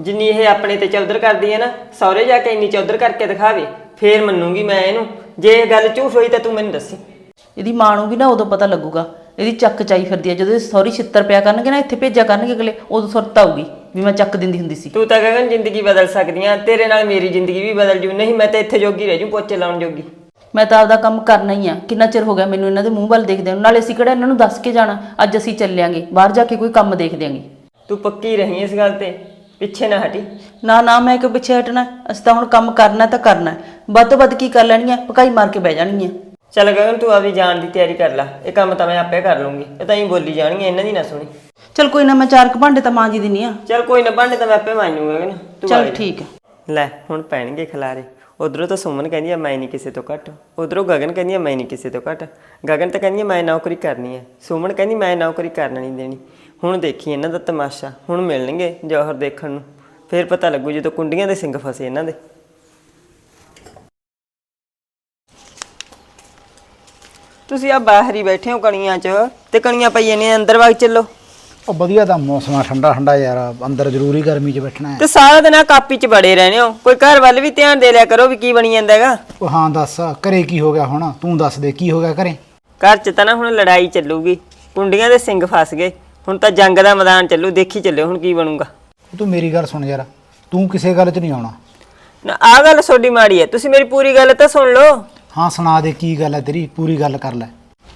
Speaker 1: ਜਿੰਨੀ ਇਹ ਆਪਣੇ ਤੇ ਚੌਧਰ ਕਰਦੀ ਹੈ ਨਾ ਸਹੁਰੇ ਜਾ ਕੇ ਇੰਨੀ ਚੌਧਰ ਕਰਕੇ ਦਿਖਾਵੇ ਫੇਰ ਮੰਨੂਗੀ ਮੈਂ ਇਹਨੂੰ। ਜੇ ਇਹ ਗੱਲ ਝੂਠ ਹੋਈ ਤਾਂ ਤੂੰ ਮੈਨੂੰ ਦੱਸੀ।
Speaker 2: ਇਹਦੀ ਮਾਂ ਨੂੰ ਵੀ ਨਾ ਉਦੋਂ ਪਤਾ ਲੱਗੂਗਾ ਇਹਦੀ ਚੱਕ ਚਾਈ ਫਿਰਦੀ ਹੈ ਜਦੋਂ ਇਹ ਸੌਰੀ ਛਿੱਤਰ ਪਿਆ ਕਰਨਗੇ ਨਾ ਇੱਥੇ ਭੇਜਿਆ ਕਰਨਗੇ ਅਗਲੇ ਉਦੋਂ ਸੁਰਤ ਆਊਗੀ ਵੀ ਮੈਂ ਚੱਕ ਦਿੰਦੀ ਹੁੰਦੀ ਸੀ।
Speaker 1: ਤੂੰ ਤਾਂ ਗਗਨ ਜ਼ਿੰਦਗੀ ਬਦਲ ਸਕਦੀ ਆ ਤੇਰੇ ਨਾਲ ਮੇਰੀ ਜ਼ਿੰਦਗੀ ਵੀ ਬਦਲ ਜੂ ਨਹੀਂ ਮੈਂ ਤਾਂ ਇੱਥੇ ਜੋਗੀ ਰਹਿ ਜੂ ਪੋਚੇ ਲਾਉਣ ਜੋਗੀ।
Speaker 2: ਮੈਂ ਤਾਂ ਆਪਦਾ ਕੰਮ ਕਰਨਾ ਹੀ ਆ ਕਿੰਨਾ ਚਿਰ ਹੋ ਗਿਆ ਮੈਨੂੰ ਇਹਨਾਂ ਦੇ ਮੂੰਹ ਵੱਲ ਦੇਖਦੇ ਨੂੰ ਨਾਲੇ ਅਸੀਂ ਕਿਹੜਾ ਇਹਨਾਂ ਨੂੰ ਦੱਸ ਕੇ ਜਾਣਾ ਅੱਜ ਅਸੀਂ ਚੱਲਿਆਂਗੇ ਬਾਹਰ ਜਾ ਕੇ ਕੋਈ ਕੰਮ ਦੇਖ ਦਿਆਂਗੇ।
Speaker 1: ਤੂੰ ਪੱਕੀ ਰਹੀ ਇਸ ਗੱਲ ਤੇ। ਪਿੱਛੇ ਨਾ ਹਟੀ।
Speaker 2: ਨਾ ਨਾ ਮੈਂ ਕਿਉਂ ਪਿੱਛੇ ਹਟਣਾ? ਅਸੀਂ ਤਾਂ ਹੁਣ ਕੰਮ ਕਰਨਾ ਤਾਂ ਕਰਨਾ। ਹੈ। ਵੱਧ ਤੋਂ ਵੱਧ ਕੀ ਕਰ ਲੈਣੀ ਆ ਪਕਾਈ ਮਾਰ ਕੇ ਬਹਿ ਜਾਣੀ ਆ
Speaker 1: ਚੱਲ ਗਗਨ ਤੂੰ ਆਪਦੀ ਜਾਣ ਦੀ ਤਿਆਰੀ ਕਰ ਲੈ। ਇਹ ਕੰਮ ਤਾਂ ਮੈਂ ਆਪੇ ਕਰ ਲੂੰਗੀ। ਇਹ ਤਾਂ ਹੀ ਬੋਲੀ ਜਾਣਗੇ ਇਹਨਾਂ ਦੀ ਨਾ ਸੁਣੀ।
Speaker 2: ਚਲ ਕੋਈ ਨਾ ਮੈਂ ਚਾਰ ਕੁ ਭਾਂਡੇ ਤਾਂ ਮਾਂਜੀ ਦਿੰਨੀ ਆ
Speaker 1: ਚੱਲ ਕੋਈ ਨਾ ਭਾਂਡੇ ਤਾਂ ਮੈਂ ਆਪੇ ਮਾਂਜੂਗਾ ਗਗਨ। ਤੂੰ
Speaker 2: ਚਲ
Speaker 1: ਜਾ।
Speaker 2: ਠੀਕ ਹੈ।
Speaker 1: ਲੈ ਹੁਣ ਪੈਣਗੇ ਖਿਲਾਰੇ। ਉਧਰੋਂ ਤਾਂ ਸੁਮਨ ਕਹਿੰਦੀ ਆ ਮੈਂ ਨਹੀਂ ਕਿਸੇ ਤੋਂ ਘੱਟ। ਉਧਰੋਂ ਗਗਨ ਕਹਿੰਦੀ ਆ ਮੈਂ ਨਹੀਂ ਕਿਸੇ ਤੋਂ ਘੱਟ। ਗਗਨ ਤਾਂ ਕਹਿੰਦੀ ਆ ਮੈਂ ਨੌਕਰੀ ਕਰਨੀ ਹੈ ਸੁਮਨ ਕਹਿੰਦੀ ਮੈਂ ਨੌਕਰੀ ਕਰਨ ਨਹੀਂ ਦੇਣੀ। ਹੁਣ ਦੇਖੀ ਇਹਨਾਂ ਦਾ ਤਮਾਸ਼ਾ ਹੁਣ ਮਿਲਣਗੇ ਜੌਹਰ ਦੇਖਣ ਨੂੰ। ਫੇਰ ਪਤਾ ਲੱਗੂ ਜਦੋਂ ਕੁੰਡੀਆਂ ਦੇ ਸਿੰਘ ਫਸੇ ਇਹਨਾਂ ਦੇ। ਤੁਸੀਂ ਆ ਬਾਹਰ ਹੀ ਬੈਠੇ ਹੋ ਕਣੀਆਂ 'ਚ ਤੇ ਕਣੀਆਂ ਪਈਆਂ ਨੇ ਅੰਦਰ ਵਗ ਚੱਲੋ।
Speaker 5: ਉਹ ਵਧੀਆ ਦਾ ਮੌਸਮ ਆ ਠੰਡਾ ਠੰਡਾ ਯਾਰ ਅੰਦਰ ਜ਼ਰੂਰੀ ਗਰਮੀ 'ਚ ਬੈਠਣਾ ਹੈ।
Speaker 1: ਤੇ ਸਾਰਾ ਦਿਨ ਆ ਕਾਪੀ 'ਚ ਬੜੇ ਰਹਿੰਦੇ ਹੋ। ਕੋਈ ਘਰ ਵੱਲ ਵੀ ਧਿਆਨ ਦੇ ਲਿਆ ਕਰੋ ਵੀ ਕੀ ਬਣੀ ਜਾਂਦਾ ਹੈਗਾ।
Speaker 5: ਉਹ ਹਾਂ ਦੱਸ ਘਰੇ ਕੀ ਹੋ ਗਿਆ ਹੁਣ? ਤੂੰ ਦੱਸ ਦੇ ਕੀ ਹੋ ਗਿਆ ਘਰੇ?
Speaker 1: ਘਰ 'ਚ ਤਾਂ ਨਾ ਹੁਣ ਲੜਾਈ ਚੱਲੂਗੀ। ਕੁੰਡੀਆਂ ਦੇ ਸਿੰਘ ਫਸ ਗਏ। ਹੁਣ ਤਾਂ ਜੰਗ ਦਾ ਮੈਦਾਨ ਚੱਲੂ ਦੇਖੀ ਚੱਲਿਓ ਹੁਣ ਕੀ ਬਣੂਗਾ।
Speaker 5: ਤੂੰ ਮੇਰੀ ਗੱਲ ਸੁਣ ਯਾਰ ਤੂੰ ਕਿਸੇ ਗੱਲ 'ਚ ਨਹੀਂ ਆਉਣਾ।
Speaker 1: ਨਾ ਆ ਗੱਲ ਤੁਹਾਡੀ ਮਾੜੀ ਹੈ ਤੁਸੀਂ ਮੇਰੀ ਪੂਰੀ ਗੱਲ ਤਾਂ ਸੁਣ ਲਓ।
Speaker 5: ਹਾਂ ਸੁਣਾ ਦੇ ਕੀ ਗੱਲ ਹੈ ਤੇਰੀ ਪੂਰੀ ਗੱਲ ਕਰ ਲੈ।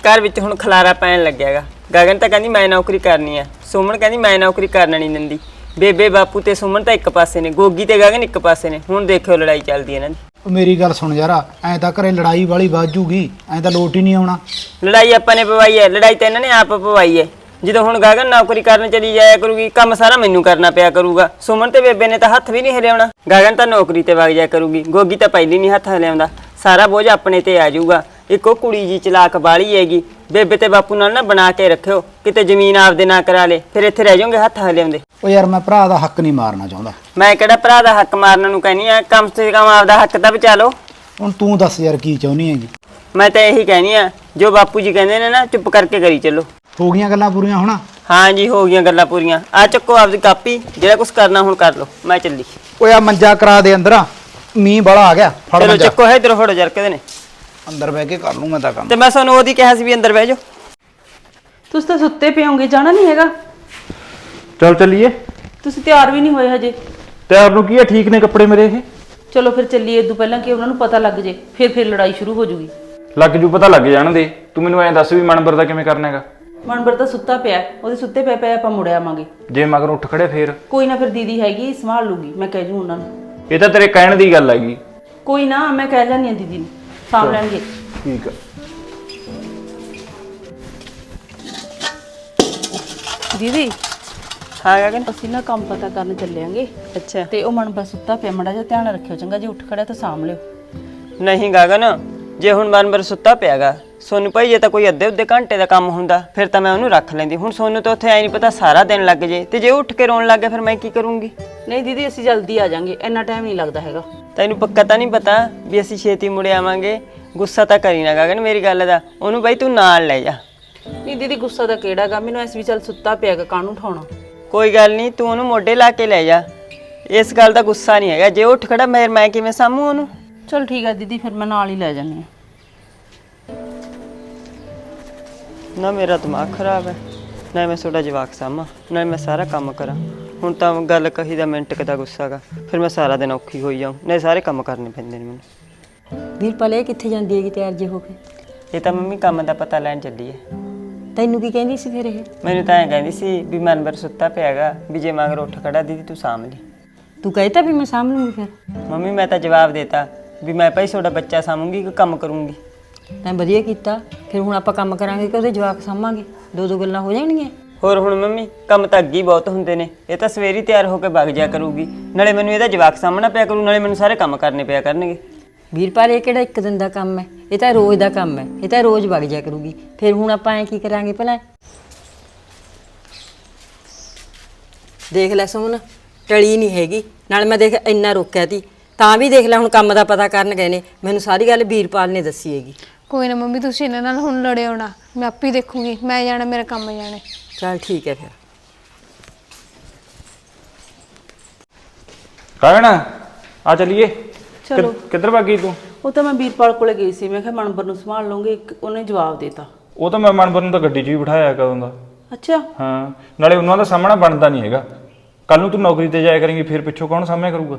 Speaker 1: ਘਰ ਵਿੱਚ ਹੁਣ ਖਲਾਰਾ ਪੈਣ ਲੱਗਿਆਗਾ। ਗਗਨ ਤਾਂ ਕਹਿੰਦੀ ਮੈਂ ਨੌਕਰੀ ਕਰਨੀ ਆ ਸੁਮਨ ਕਹਿੰਦੀ ਮੈਂ ਨੌਕਰੀ ਕਰਨ ਨਹੀਂ ਦਿੰਦੀ। ਬੇਬੇ ਬਾਪੂ ਤੇ ਸੁਮਨ ਤਾਂ ਇੱਕ ਪਾਸੇ ਨੇ ਗੋਗੀ ਤੇ ਗਗਨ ਇੱਕ ਪਾਸੇ ਨੇ। ਹੁਣ ਦੇਖਿਓ ਲੜਾਈ ਚੱਲਦੀ ਇਹਨਾਂ ਦੀ।
Speaker 5: ਉਹ ਮੇਰੀ ਗੱਲ ਸੁਣ ਯਾਰ ਐਂ ਤਾਂ ਘਰੇ ਲੜਾਈ ਵਾਲੀ ਵੱਜੂਗੀ ਐਂ ਤਾਂ ਲੋਟ ਹੀ ਨਹੀਂ ਆਉਣਾ।
Speaker 1: ਲੜਾਈ ਆਪਾਂ ਨੇ ਪਵਾਈ ਹੈ ਲੜਾਈ ਤਾਂ ਇਹਨਾਂ ਨੇ ਆਪ ਪਵਾਈ ਹੈ। ਜਦੋਂ ਹੁਣ ਗਗਨ ਨੌਕਰੀ ਕਰਨ ਚਲੀ ਜਾਇਆ ਕਰੂਗੀ ਕੰਮ ਸਾਰਾ ਮੈਨੂੰ ਕਰਨਾ ਪਿਆ ਕਰੂਗਾ। ਸੁਮਨ ਤੇ ਬੇਬੇ ਨੇ ਤਾਂ ਹੱਥ ਵੀ ਨਹੀਂ ਹਿਲਾਉਣਾ। ਗਗਨ ਤਾਂ ਨੌਕਰੀ ਤੇ ਵਗ ਜਾਇਆ ਕਰੂਗੀ ਗੋਗੀ ਤਾਂ ਪਹਿਲੀ ਨਹੀਂ ਹੱਥ ਹਿਲਾਉਂਦਾ। ਸਾਰਾ ਬੋਝ ਆਪਣੇ ਤੇ ਆ ਜਾਊਗਾ। ਇੱਕੋ ਕੁੜੀ ਜੀ ਚਲਾਕ ਬਾਲੀ ਹੈਗੀ। ਬੇਬੇ ਤੇ ਬਾਪੂ ਨਾਲ ਨਾ ਬਣਾ ਕੇ ਰੱਖਿਓ ਕਿਤੇ ਜ਼ਮੀਨ ਆਪਦੇ ਨਾਂ ਕਰਾ ਲੇ ਫਿਰ ਇੱਥੇ ਰਹਿ ਜਾਓਗੇ ਹੱਥ ਹਿਲਾਉਂਦੇ।
Speaker 5: ਉਹ ਯਾਰ ਮੈਂ ਭਰਾ ਦਾ ਹੱਕ ਨਹੀਂ ਮਾਰਨਾ ਚਾਹੁੰਦਾ।
Speaker 1: ਮੈਂ ਕਿਹੜਾ ਭਰਾ ਦਾ ਹੱਕ ਮਾਰਨ ਨੂੰ ਕਹਿਨੀ ਆ? ਕਮ ਸੇ ਕਮ ਆਪਦਾ ਹੱਕ ਤਾਂ ਬਚਾ ਲਓ।
Speaker 5: ਹੁਣ ਤੂੰ ਦੱਸ ਯਾਰ ਕੀ ਚਾਹੁੰਦੀ ਹੈਗੀ?
Speaker 1: ਮੈਂ ਤਾਂ ਇਹੀ ਕਹਿਨੀ ਆ ਜੋ ਬਾਪੂ ਜੀ ਕਹਿੰਦੇ ਨੇ ਨਾ ਚੁੱਪ ਕਰਕੇ ਕਰੀ ਚੱਲੋ।
Speaker 5: ਹੋ ਗਈਆਂ ਗੱਲਾਂ ਪੂਰੀਆਂ ਹੁਣ?
Speaker 1: ਹਾਂ ਜੀ ਹੋ ਗਈਆਂ ਗੱਲਾਂ ਪੂਰੀਆਂ। ਆ ਚੱਕੋ ਆਪਦੀ ਕਾਪੀ ਜਿਹੜਾ ਕੁਝ ਕਰਨਾ ਹੁਣ ਕਰ ਲਓ ਮੈਂ ਚੱਲੀ।
Speaker 5: ਓਏ ਆ ਮੰਜਾ ਕਰਾ ਦੇ ਅੰਦਰ। ਮੀਂਹ ਬੜਾ ਆ ਗਿਆ ਫੜ
Speaker 1: ਚਲੋ
Speaker 5: ਮੰਜਾ।
Speaker 1: ਚੱਕੋ ਹੈ ਇਧਰ ਫੜੋ ਜਰ ਕਦੇ ਨੇ।
Speaker 5: ਅੰਦਰ ਬਹਿ ਕੇ ਕਰ ਲੂੰ ਮੈਂ ਤਾਂ ਕੰਮ।
Speaker 1: ਤੇ ਮੈਂ ਤੁਹਾਨੂੰ ਉਹਦੀ ਕਿਹਾ ਸੀ ਵੀ ਅੰਦਰ ਬਹਿ ਜਾਓ।
Speaker 2: ਤੁਸੀਂ ਤਾਂ ਸੁੱਤੇ ਪਿਓਗੇ ਜਾਣਾ ਨਹੀਂ ਹੈਗਾ।
Speaker 7: ਚੱਲ ਚੱਲੀਏ।
Speaker 2: ਤੁਸੀਂ ਤਿਆਰ ਵੀ ਨਹੀਂ ਹੋਏ ਹਜੇ।
Speaker 7: ਤਿਆਰ ਨੂੰ ਕੀ ਹੈ ਠੀਕ ਨੇ ਕੱਪੜੇ ਮੇਰੇ ਇਹ?
Speaker 2: ਚਲੋ ਫਿਰ ਚੱਲੀਏ ਇਦੋਂ ਪਹਿਲਾਂ ਕਿ ਉਹਨਾਂ ਨੂੰ ਪਤਾ ਲੱਗ ਜੇ ਫਿਰ ਫਿਰ ਲੜਾਈ ਸ਼ੁਰੂ ਹੋ ਜੂਗੀ।
Speaker 7: ਲੱਗ ਜੂ ਪਤਾ ਲੱਗ ਜਾਣ ਦੇ ਤੂੰ ਮੈਨੂੰ ਐਂ ਦੱਸ ਵੀ ਮਨਬਰ ਦਾ ਕਿਵੇਂ ਕਰਨਾ ਹੈਗਾ?
Speaker 2: ਮਨਬਰ ਤਾਂ ਸੁੱਤਾ ਪਿਆ ਹੈ, ਉਹਦੇ ਸੁੱਤੇ ਪਏ ਪਏ ਆਪਾਂ ਮੁੜ ਆਵਾਂਗੇ।
Speaker 7: ਜੇ ਮਗਰ ਉੱਠ ਖੜੇ ਫੇਰ?
Speaker 2: ਕੋਈ ਨਾ ਫਿਰ ਦੀਦੀ ਹੈਗੀ ਸੰਭਾਲ ਲੂਗੀ। ਮੈਂ ਕਹਿ ਜੂ ਉਹਨਾਂ ਨੂੰ।
Speaker 7: ਇਹ ਤਾਂ ਤੇਰੇ ਕਹਿਣ ਦੀ ਗੱਲ ਹੈਗੀ।
Speaker 2: ਕੋਈ ਨਾ ਮੈਂ ਕਹਿ ਜਾਂਦੀ ਹਾਂ ਦੀਦੀ ਨੂੰ। ਸਾਂਭ ਲੈਣਗੇ।
Speaker 7: ਠੀਕ ਆ।
Speaker 2: ਦੀਦੀ
Speaker 1: ਹਾਂ ਗਗਨ
Speaker 2: ਅਸੀਂ ਨਾ ਕੰਮ ਪਤਾ ਕਰਨ ਚੱਲਿਆਂਗੇ
Speaker 1: ਅੱਛਾ।
Speaker 2: ਤੇ ਉਹ ਮਨਬਰ ਸੁੱਤਾ ਪਿਆ ਮੜਾ ਜਿਹਾ ਧਿਆਨ ਰੱਖਿਓ ਚੰਗਾ ਜੇ ਉੱਠ ਖੜਿਆ ਤਾਂ ਸਾਂਭ ਲਿਓ।
Speaker 1: ਨਹੀਂ ਗਗਨ। ਜੇ ਹੁਣ ਮਨਬਰ ਸੁੱਤਾ ਪਿਆਗਾ ਸੋਨੂੰ ਭਾਈ ਜੇ ਤਾਂ ਕੋਈ ਅੱਧੇ ਉੱਧੇ ਘੰਟੇ ਦਾ ਕੰਮ ਹੁੰਦਾ ਫਿਰ ਤਾਂ ਮੈਂ ਉਹਨੂੰ ਰੱਖ ਲੈਂਦੀ। ਹੁਣ ਸੋਨੂੰ ਤਾਂ ਉੱਥੇ ਐ ਨਹੀਂ ਪਤਾ ਸਾਰਾ ਦਿਨ ਲੱਗ ਜੇ ਤੇ ਜੇ ਉੱਠ ਕੇ ਰੋਣ ਲੱਗ ਗਿਆ ਫਿਰ ਮੈਂ ਕੀ ਕਰੂੰਗੀ?
Speaker 2: ਨਹੀਂ ਦੀਦੀ ਅਸੀਂ ਜਲਦੀ ਆ ਜਾਾਂਗੇ ਇੰਨਾ ਟਾਈਮ ਨਹੀਂ ਲੱਗਦਾ ਹੈਗਾ।
Speaker 1: ਤੈਨੂੰ ਪੱਕਾ ਤਾਂ ਨਹੀਂ ਪਤਾ ਵੀ ਅਸੀਂ ਛੇਤੀ ਮੁੜ ਆਵਾਂਗੇ? ਗੁੱਸਾ ਤਾਂ ਕਰੀ ਨਾ ਗਗਨ ਮੇਰੀ ਗੱਲ ਦਾ। ਉਹਨੂੰ ਬਾਈ ਤੂੰ ਨਾਲ ਲੈ ਜਾ।
Speaker 2: ਨਹੀਂ ਦੀਦੀ ਗੁੱਸਾ ਤਾਂ ਕਿਹੜਾਗਾ ਮੈਨੂੰ ਐਸ ਵੀ ਚੱਲ ਸੁੱਤਾ ਪਿਆਗਾ ਕਾਹਨੂੰ ਉਠਾਉਣਾ?
Speaker 1: ਕੋਈ ਗੱਲ ਨਹੀਂ ਤੂੰ ਉਹਨੂੰ ਮੋਢੇ ਲਾ ਕੇ ਲੈ ਜਾ। ਇਸ ਗੱਲ ਦਾ ਗੁੱਸਾ ਨਹੀਂ ਹੈਗਾ। ਜੇ ਉਹ ਉੱਠ ਖੜਾ ਮੈਂ ਮੈਂ ਕਿਵੇਂ ਸਾਮੂ ਉਹਨੂੰ?
Speaker 2: ਚਲ ਠੀਕ ਹੈ ਦੀਦੀ ਫਿਰ ਮੈਂ ਨਾਲ ਹੀ ਲੈ ਜਾਂਦੀ ਹਾਂ।
Speaker 1: ਨਾ ਮੇਰਾ ਦਿਮਾਗ ਖਰਾਬ ਹੈ ਨਾ ਮੈਂ ਤੁਹਾਡਾ ਜਵਾਕ ਸਾਂਭਾਂ ਨਾ ਮੈਂ ਸਾਰਾ ਕੰਮ ਕਰਾਂ। ਹੁਣ ਤਾਂ ਗੱਲ ਕਹੀ ਦਾ ਮਿੰਟ ਕੁ ਦਾ ਗੁੱਸਾ ਗਾ ਫਿਰ ਮੈਂ ਸਾਰਾ ਦਿਨ ਔਖੀ ਹੋਈ ਜਾਉਂ ਨਾ ਸਾਰੇ ਕੰਮ ਕਰਨੇ ਪੈਂਦੇ ਨੇ ਮੈਨੂੰ।
Speaker 6: ਵੀਰਪਾਲ ਇਹ ਕਿੱਥੇ ਜਾਂਦੀ ਹੈਗੀ ਤਿਆਰ ਜੇ ਹੋ ਕੇ?
Speaker 1: ਇਹ ਤਾਂ ਮੰਮੀ ਕੰਮ ਦਾ ਪਤਾ ਲੈਣ ਚੱਲੀ ਹੈ।
Speaker 6: ਤੈਨੂੰ ਕੀ ਕਹਿੰਦੀ ਸੀ ਫਿਰ ਇਹ?
Speaker 1: ਮੈਨੂੰ ਤਾਂ ਐਂ ਕਹਿੰਦੀ ਸੀ ਵੀ ਮਨਵਰ ਸੁੱਤਾ ਪਿਆਗਾ ਵੀ ਜੇ ਮਗਰ ਉੱਠ ਖੜਾ ਦੀਦੀ ਤੂੰ ਸਾਂਭ ਲਈ।
Speaker 6: ਤੂੰ ਕਹਿਤਾ ਵੀ ਮੈਂ ਸਾਂਭ ਲੂੰਗੀ ਫਿਰ।
Speaker 1: ਮੰਮੀ ਮੈਂ ਤਾਂ ਜਵਾਬ ਦੇਤਾ ਵੀ ਮੈਂ ਭਾਈ ਤੁਹਾਡਾ ਬੱਚਾ ਸਾਂਭੂਗੀ ਕਿ ਕੰਮ ਕਰੂੰਗੀ?
Speaker 6: ਤੈਂ ਵਧੀਆ ਕੀਤਾ ਫਿਰ ਹੁਣ ਆਪਾਂ ਕੰਮ ਕਰਾਂਗੇ ਕਿ ਉਹਦੇ ਜਵਾਕ ਸਾਂਭਾਂਗੇ? ਦੋ ਦੋ ਗੱਲਾਂ ਹੋ ਜਾਣਗੀਆਂ।
Speaker 1: ਹੋਰ ਹੁਣ ਮੰਮੀ ਕੰਮ ਤਾਂ ਅੱਗੇ ਹੀ ਬਹੁਤ ਹੁੰਦੇ ਨੇ। ਇਹ ਤਾਂ ਸਵੇਰੀ ਤਿਆਰ ਹੋ ਕੇ ਵਗ ਜਾ ਕਰੂਗੀ। ਨਾਲੇ ਮੈਨੂੰ ਇਹਦਾ ਜਵਾਕ ਸਾਹਮਣਾ ਪਿਆ ਕਰੂ ਨਾਲੇ ਮੈਨੂੰ ਸਾਰੇ ਕੰਮ ਕਰਨੇ ਪਿਆ ਕਰਨਗੇ।
Speaker 6: ਵੀਰਪਾਲ ਇਹ ਕਿਹੜਾ ਇੱਕ ਦਿਨ ਦਾ ਕੰਮ ਹੈ? ਇਹ ਤਾਂ ਰੋਜ਼ ਦਾ ਕੰਮ ਹੈ। ਇਹ ਤਾਂ ਰੋਜ਼ ਵਗ ਜਾ ਕਰੂਗੀ। ਫਿਰ ਹੁਣ ਆਪਾਂ ਐ ਕੀ ਕਰਾਂਗੇ ਭਲਾ? ਦੇਖ ਲੈ ਸੁਮਨ ਟਲੀ ਨਹੀਂ ਹੈਗੀ। ਨਾਲ ਮੈਂ ਦੇਖ ਇੰਨਾ ਰੋਕਿਆ ਤੀ। ਤਾਂ ਵੀ ਦੇਖ ਲੈ ਹੁਣ ਕੰਮ ਦਾ ਪਤਾ ਕਰਨ ਗਏ ਨੇ। ਮੈਨੂੰ ਸਾਰੀ ਗੱਲ ਵੀਰਪਾਲ ਨੇ ਦੱਸੀ ਹੈਗੀ।
Speaker 4: ਕੋਈ ਨਾ ਮੰਮੀ ਤੁਸੀਂ ਇਹਨਾਂ ਨਾਲ ਹੁਣ ਲੜਿਓ ਨਾ ਮੈਂ ਆਪੇ ਦੇਖੂੰਗੀ ਮੈਂ ਜਾਣਾ ਮੇਰਾ ਕੰਮ ਜਾਣੇ।
Speaker 6: ਚਲ ਠੀਕ ਹੈ ਫਿਰ।
Speaker 7: ਕਾਹਨ? ਆ ਚਲੀਏ?
Speaker 2: ਚਲੋ।
Speaker 7: ਕਿੱਧਰ ਭਾਗੀ ਤੂੰ?
Speaker 2: ਉਹ ਤਾਂ ਮੈਂ ਵੀਰਪਾਲ ਕੋਲੇ ਗਈ ਸੀ ਮੈਂ ਕਿਹਾ ਮਨਬਰ ਨੂੰ ਸੰਭਾਲ ਲਵਾਂਗੇ ਇੱਕ ਉਹਨੇ ਜਵਾਬ ਦੇਤਾ।
Speaker 7: ਉਹ ਤਾਂ ਮੈਂ ਮਨਬਰ ਨੂੰ ਤਾਂ ਗੱਡੀ 'ਚ ਹੀ ਬਿਠਾਇਆ ਕਦੋਂ ਦਾ।
Speaker 2: ਅੱਛਾ।
Speaker 7: ਹਾਂ ਨਾਲੇ ਉਹਨਾਂ ਦਾ ਸਾਹਮਣਾ ਬਣਦਾ ਨਹੀਂ ਹੈਗਾ। ਕੱਲ ਨੂੰ ਤੂੰ ਨੌਕਰੀ ਤੇ ਜਾਇਆ ਕਰੇਂਗੀ ਫਿਰ ਪਿੱਛੋਂ ਕੌਣ ਸਾਹਮਣੇ ਕਰੂਗਾ?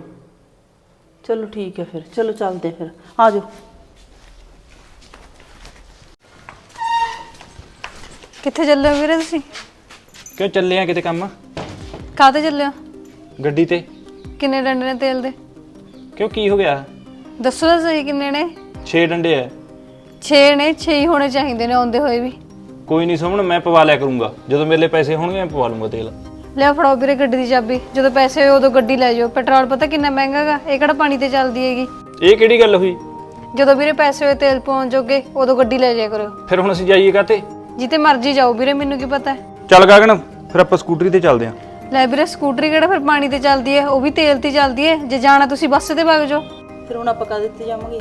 Speaker 2: ਚਲੋ ਠੀਕ ਹੈ ਫਿਰ ਚਲੋ ਚੱਲਦੇ ਫਿਰ। ਆ ਜਾਓ।
Speaker 4: ਕਿੱਥੇ ਚੱਲੇ ਹੋ ਵੀਰੇ ਤੁਸੀਂ?
Speaker 7: ਕਿਉਂ ਚੱਲੇ ਆ ਕਿਤੇ ਕੰਮ?
Speaker 4: ਕਾਹਤੇ ਚੱਲੇ ਹੋ?
Speaker 7: ਗੱਡੀ ਤੇ।
Speaker 4: ਕਿੰਨੇ ਡੰਡੇ ਨੇ ਤੇਲ ਦੇ?
Speaker 7: ਕਿਉਂ ਕੀ ਹੋ ਗਿਆ?
Speaker 4: ਦੱਸੋ ਤਾਂ ਸਹੀ ਕਿੰਨੇ ਨੇ?
Speaker 7: 6 ਡੰਡੇ ਆ।
Speaker 4: 6 ਨੇ 6 ਹੀ ਹੋਣੇ ਚਾਹੀਦੇ ਨੇ ਆਉਂਦੇ ਹੋਏ ਵੀ।
Speaker 7: ਕੋਈ ਨਹੀਂ ਸੁਮਣ ਮੈਂ ਪਵਾ ਲਿਆ ਕਰੂੰਗਾ। ਜਦੋਂ ਮੇਰੇ ਲਈ ਪੈਸੇ ਹੋਣਗੇ ਮੈਂ ਪਵਾ ਲੂੰਗਾ ਤੇਲ।
Speaker 4: ਲਿਆ ਫੜਾਓ ਵੀਰੇ ਗੱਡੀ ਦੀ ਚਾਬੀ। ਜਦੋਂ ਪੈਸੇ ਹੋਏ ਉਦੋਂ ਗੱਡੀ ਲੈ ਜਾਓ। ਪੈਟਰੋਲ ਪਤਾ ਕਿੰਨਾ ਮਹਿੰਗਾ ਗਾ ਇਹ ਕਿਹੜਾ ਪਾਣੀ ਤੇ ਚੱਲਦੀ ਹੈਗੀ?
Speaker 7: ਇਹ ਕਿਹੜੀ ਗੱਲ ਹੋਈ?
Speaker 4: ਜਦੋਂ ਵੀਰੇ ਪੈਸੇ ਹੋਏ ਤੇਲ ਪਾਉਣ ਜੋਗੇ ਉਦੋਂ ਗੱਡੀ ਲੈ ਜਾਇਆ ਕਰੋ।
Speaker 7: ਫਿਰ ਹੁਣ ਅਸੀਂ ਜਾਈਏ ਕਾਤੇ
Speaker 4: ਜਿੱਤੇ ਮਰਜ਼ੀ ਜਾਓ ਵੀਰੇ ਮੈਨੂੰ ਕੀ ਪਤਾ? ਹੈ
Speaker 7: ਚੱਲ ਗਗਨ ਫਿਰ ਆਪਾਂ ਸਕੂਟਰੀ ਤੇ ਚੱਲਦੇ ਆਂ
Speaker 4: ਲੈ ਵੀਰੇ ਸਕੂਟਰੀ ਕਿਹੜਾ ਫਿਰ ਪਾਣੀ ਤੇ ਚੱਲਦੀ ਹੈ ਉਹ ਵੀ ਤੇਲ ਤੇ ਚੱਲਦੀ ਹੈ ਜੇ ਜਾਣਾ ਤੁਸੀਂ ਬੱਸ ਤੇ ਵਗ ਜਾਓ।
Speaker 2: ਫਿਰ ਹੁਣ ਆਪਾਂ ਕਾਹਦੇ ਤੇ ਜਾਵਾਂਗੇ?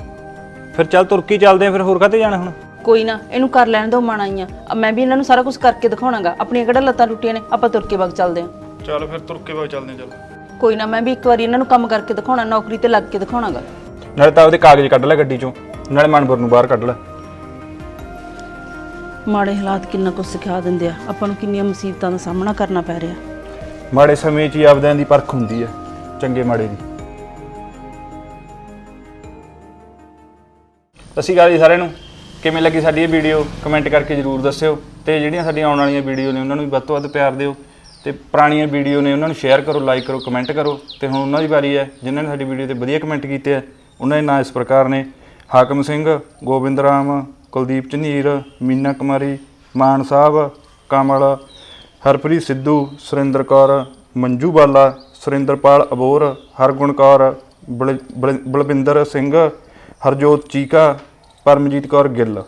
Speaker 7: ਫਿਰ ਚੱਲ ਤੁਰਕੀ ਚੱਲਦੇ ਆਂ ਫਿਰ ਹੋਰ ਕਾਤੇ ਜਾਣਾ ਹੁਣ?
Speaker 2: ਕੋਈ ਨਾ ਇਹਨੂੰ ਕਰ ਲੈਣ ਦੋ ਮਾਣਾਈਆਂ ਮੈਂ ਵੀ ਇਹਨਾਂ ਨੂੰ ਸਾਰਾ ਕੁਝ ਕਰਕੇ ਦਿਖਾਉਣਾਗਾ। ਆਪਣੀਆਂ ਕਿਹੜਾ ਲੱਤਾਂ ਟੁੱਟੀਆਂ ਨੇ? ਆਪਾਂ ਤੁਰ ਕੇ ਵਗ ਚੱਲਦੇ ਹਾਂ।
Speaker 7: ਚੱਲ ਫਿਰ ਤੁਰ ਕੇ ਬਾਅਦ ਚੱਲਦੇ ਆਂ ਚੱਲ।
Speaker 2: ਕੋਈ ਨਾ ਮੈਂ ਵੀ ਇੱਕ ਵਾਰੀ ਇਹਨਾਂ ਨੂੰ ਕੰਮ ਕਰਕੇ ਦਿਖਾਉਣਾ ਨੌਕਰੀ ਤੇ ਲੱਗ ਕੇ ਦਿਖਾਉਣਾਗਾ।
Speaker 7: ਨਾਲੇ ਤਾਂ ਉਹਦੇ ਕਾਗਜ਼ ਕੱਢ ਲੈ ਗੱਡੀ ਚੋਂ। ਨਾਲੇ ਮਨਪੁਰ ਨੂੰ ਬਾਹਰ ਕੱਢ ਲੈ।
Speaker 2: ਮਾੜੇ ਹਾਲਾਤ ਕਿੰਨਾ ਕੁਝ ਸਿਖਾ ਦਿੰਦੇ ਆ? ਆਪਾਂ ਨੂੰ ਕਿੰਨੀਆਂ ਮੁਸੀਬਤਾਂ ਦਾ ਸਾਹਮਣਾ ਕਰਨਾ ਪੈ ਰਿਹਾ?
Speaker 7: ਮਾੜੇ ਸਮੇਂ 'ਚ ਹੀ ਆਪਦਿਆਂ ਦੀ ਪਰਖ ਹੁੰਦੀ ਹੈ ਚੰਗੇ ਮਾੜੇ ਦੀ। ਸਤਿ ਸ਼੍ਰੀ ਅਕਾਲ ਜੀ ਸਾਰਿਆਂ ਨੂੰ। ਕਿਵੇਂ ਲੱਗੀ ਸਾਡੀ ਇਹ ਵੀਡੀਓ? ਕਮੈਂਟ ਕਰਕੇ ਜਰੂਰ ਦੱਸਿਓ। ਤੇ ਜਿਹੜੀਆਂ ਸਾਡੀਆਂ ਆਉਣ ਵਾਲੀਆਂ ਵੀਡੀਓ ਨੇ, ਉਹਨਾਂ ਨੂੰ ਵੀ ਵੱਧ ਤੋਂ ਵੱਧ ਪਿਆਰ ਦਿਓ। ਤੇ ਪੁਰਾਣੀਆਂ ਵੀਡੀਓ ਨੇ, ਉਹਨਾਂ ਨੂੰ ਸ਼ੇਅਰ ਕਰੋ, ਲਾਈਕ ਕਰੋ, ਕਮੈਂਟ ਕਰੋ। ਤੇ ਹੁਣ ਉਹਨਾਂ ਦੀ ਵਾਰੀ ਹੈ, ਜਿਨ੍ਹਾਂ ਨੇ ਸਾਡੀ ਵੀਡੀਓ ਤੇ ਵਧੀਆ ਕਮੈਂਟ ਕੀਤੇ ਆ, ਉਹਨਾਂ ਦੇ ਨਾਂ ਇਸ ਪ੍ਰਕਾਰ ਨੇ। ਹਾਕਮ ਸਿੰਘ, ਗੋਬਿੰਦ ਰਾਮ ਕੁਲਦੀਪ ਝਨੀਰ, ਮੀਨਾ ਕੁਮਾਰੀ, ਮਾਨ ਸਾਹਿਬ, ਕਮਲ, ਹਰਪ੍ਰੀਤ ਸਿੱਧੂ, ਸੁਰਿੰਦਰ ਕੌਰ, ਮੰਜੂ ਬਾਲਾ, ਸੁਰਿੰਦਰਪਾਲ ਅਬੋਰ, ਹਰਗੁਣ ਕੌਰ, ਬਲ- ਬਲ- ਬਲਵਿੰਦਰ ਸਿੰਘ, ਹਰਜੋਤ ਚੀਕਾ, ਪਰਮਜੀਤ ਕੌਰ ਗਿੱਲ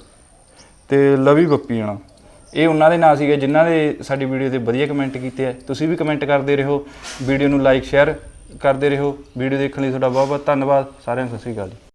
Speaker 7: ਤੇ ਲਵੀ ਬੱਪੀਆਣਾ ਇਹ ਉਹਨਾਂ ਦੇ ਨਾਂ ਸੀਗੇ ਜਿਨ੍ਹਾਂ ਦੇ ਸਾਡੀ ਵੀਡੀਓ ਤੇ ਵਧੀਆ ਕਮੈਂਟ ਕੀਤੇ ਆ। ਤੁਸੀਂ ਵੀ ਕਮੈਂਟ ਕਰਦੇ ਰਹੋ, ਵੀਡੀਓ ਨੂੰ ਲਾਈਕ, ਸ਼ੇਅਰ ਕਰਦੇ ਰਹੋ। ਵੀਡੀਓ ਦੇਖਣ ਲਈ ਤੁਹਾਡਾ ਬਹੁਤ ਬਹੁਤ ਧੰਨਵਾਦ। ਸਾਰਿਆਂ ਨੂੰ ਸਤਿ ਸ਼੍ਰੀ ਅਕਾਲ ਜੀ।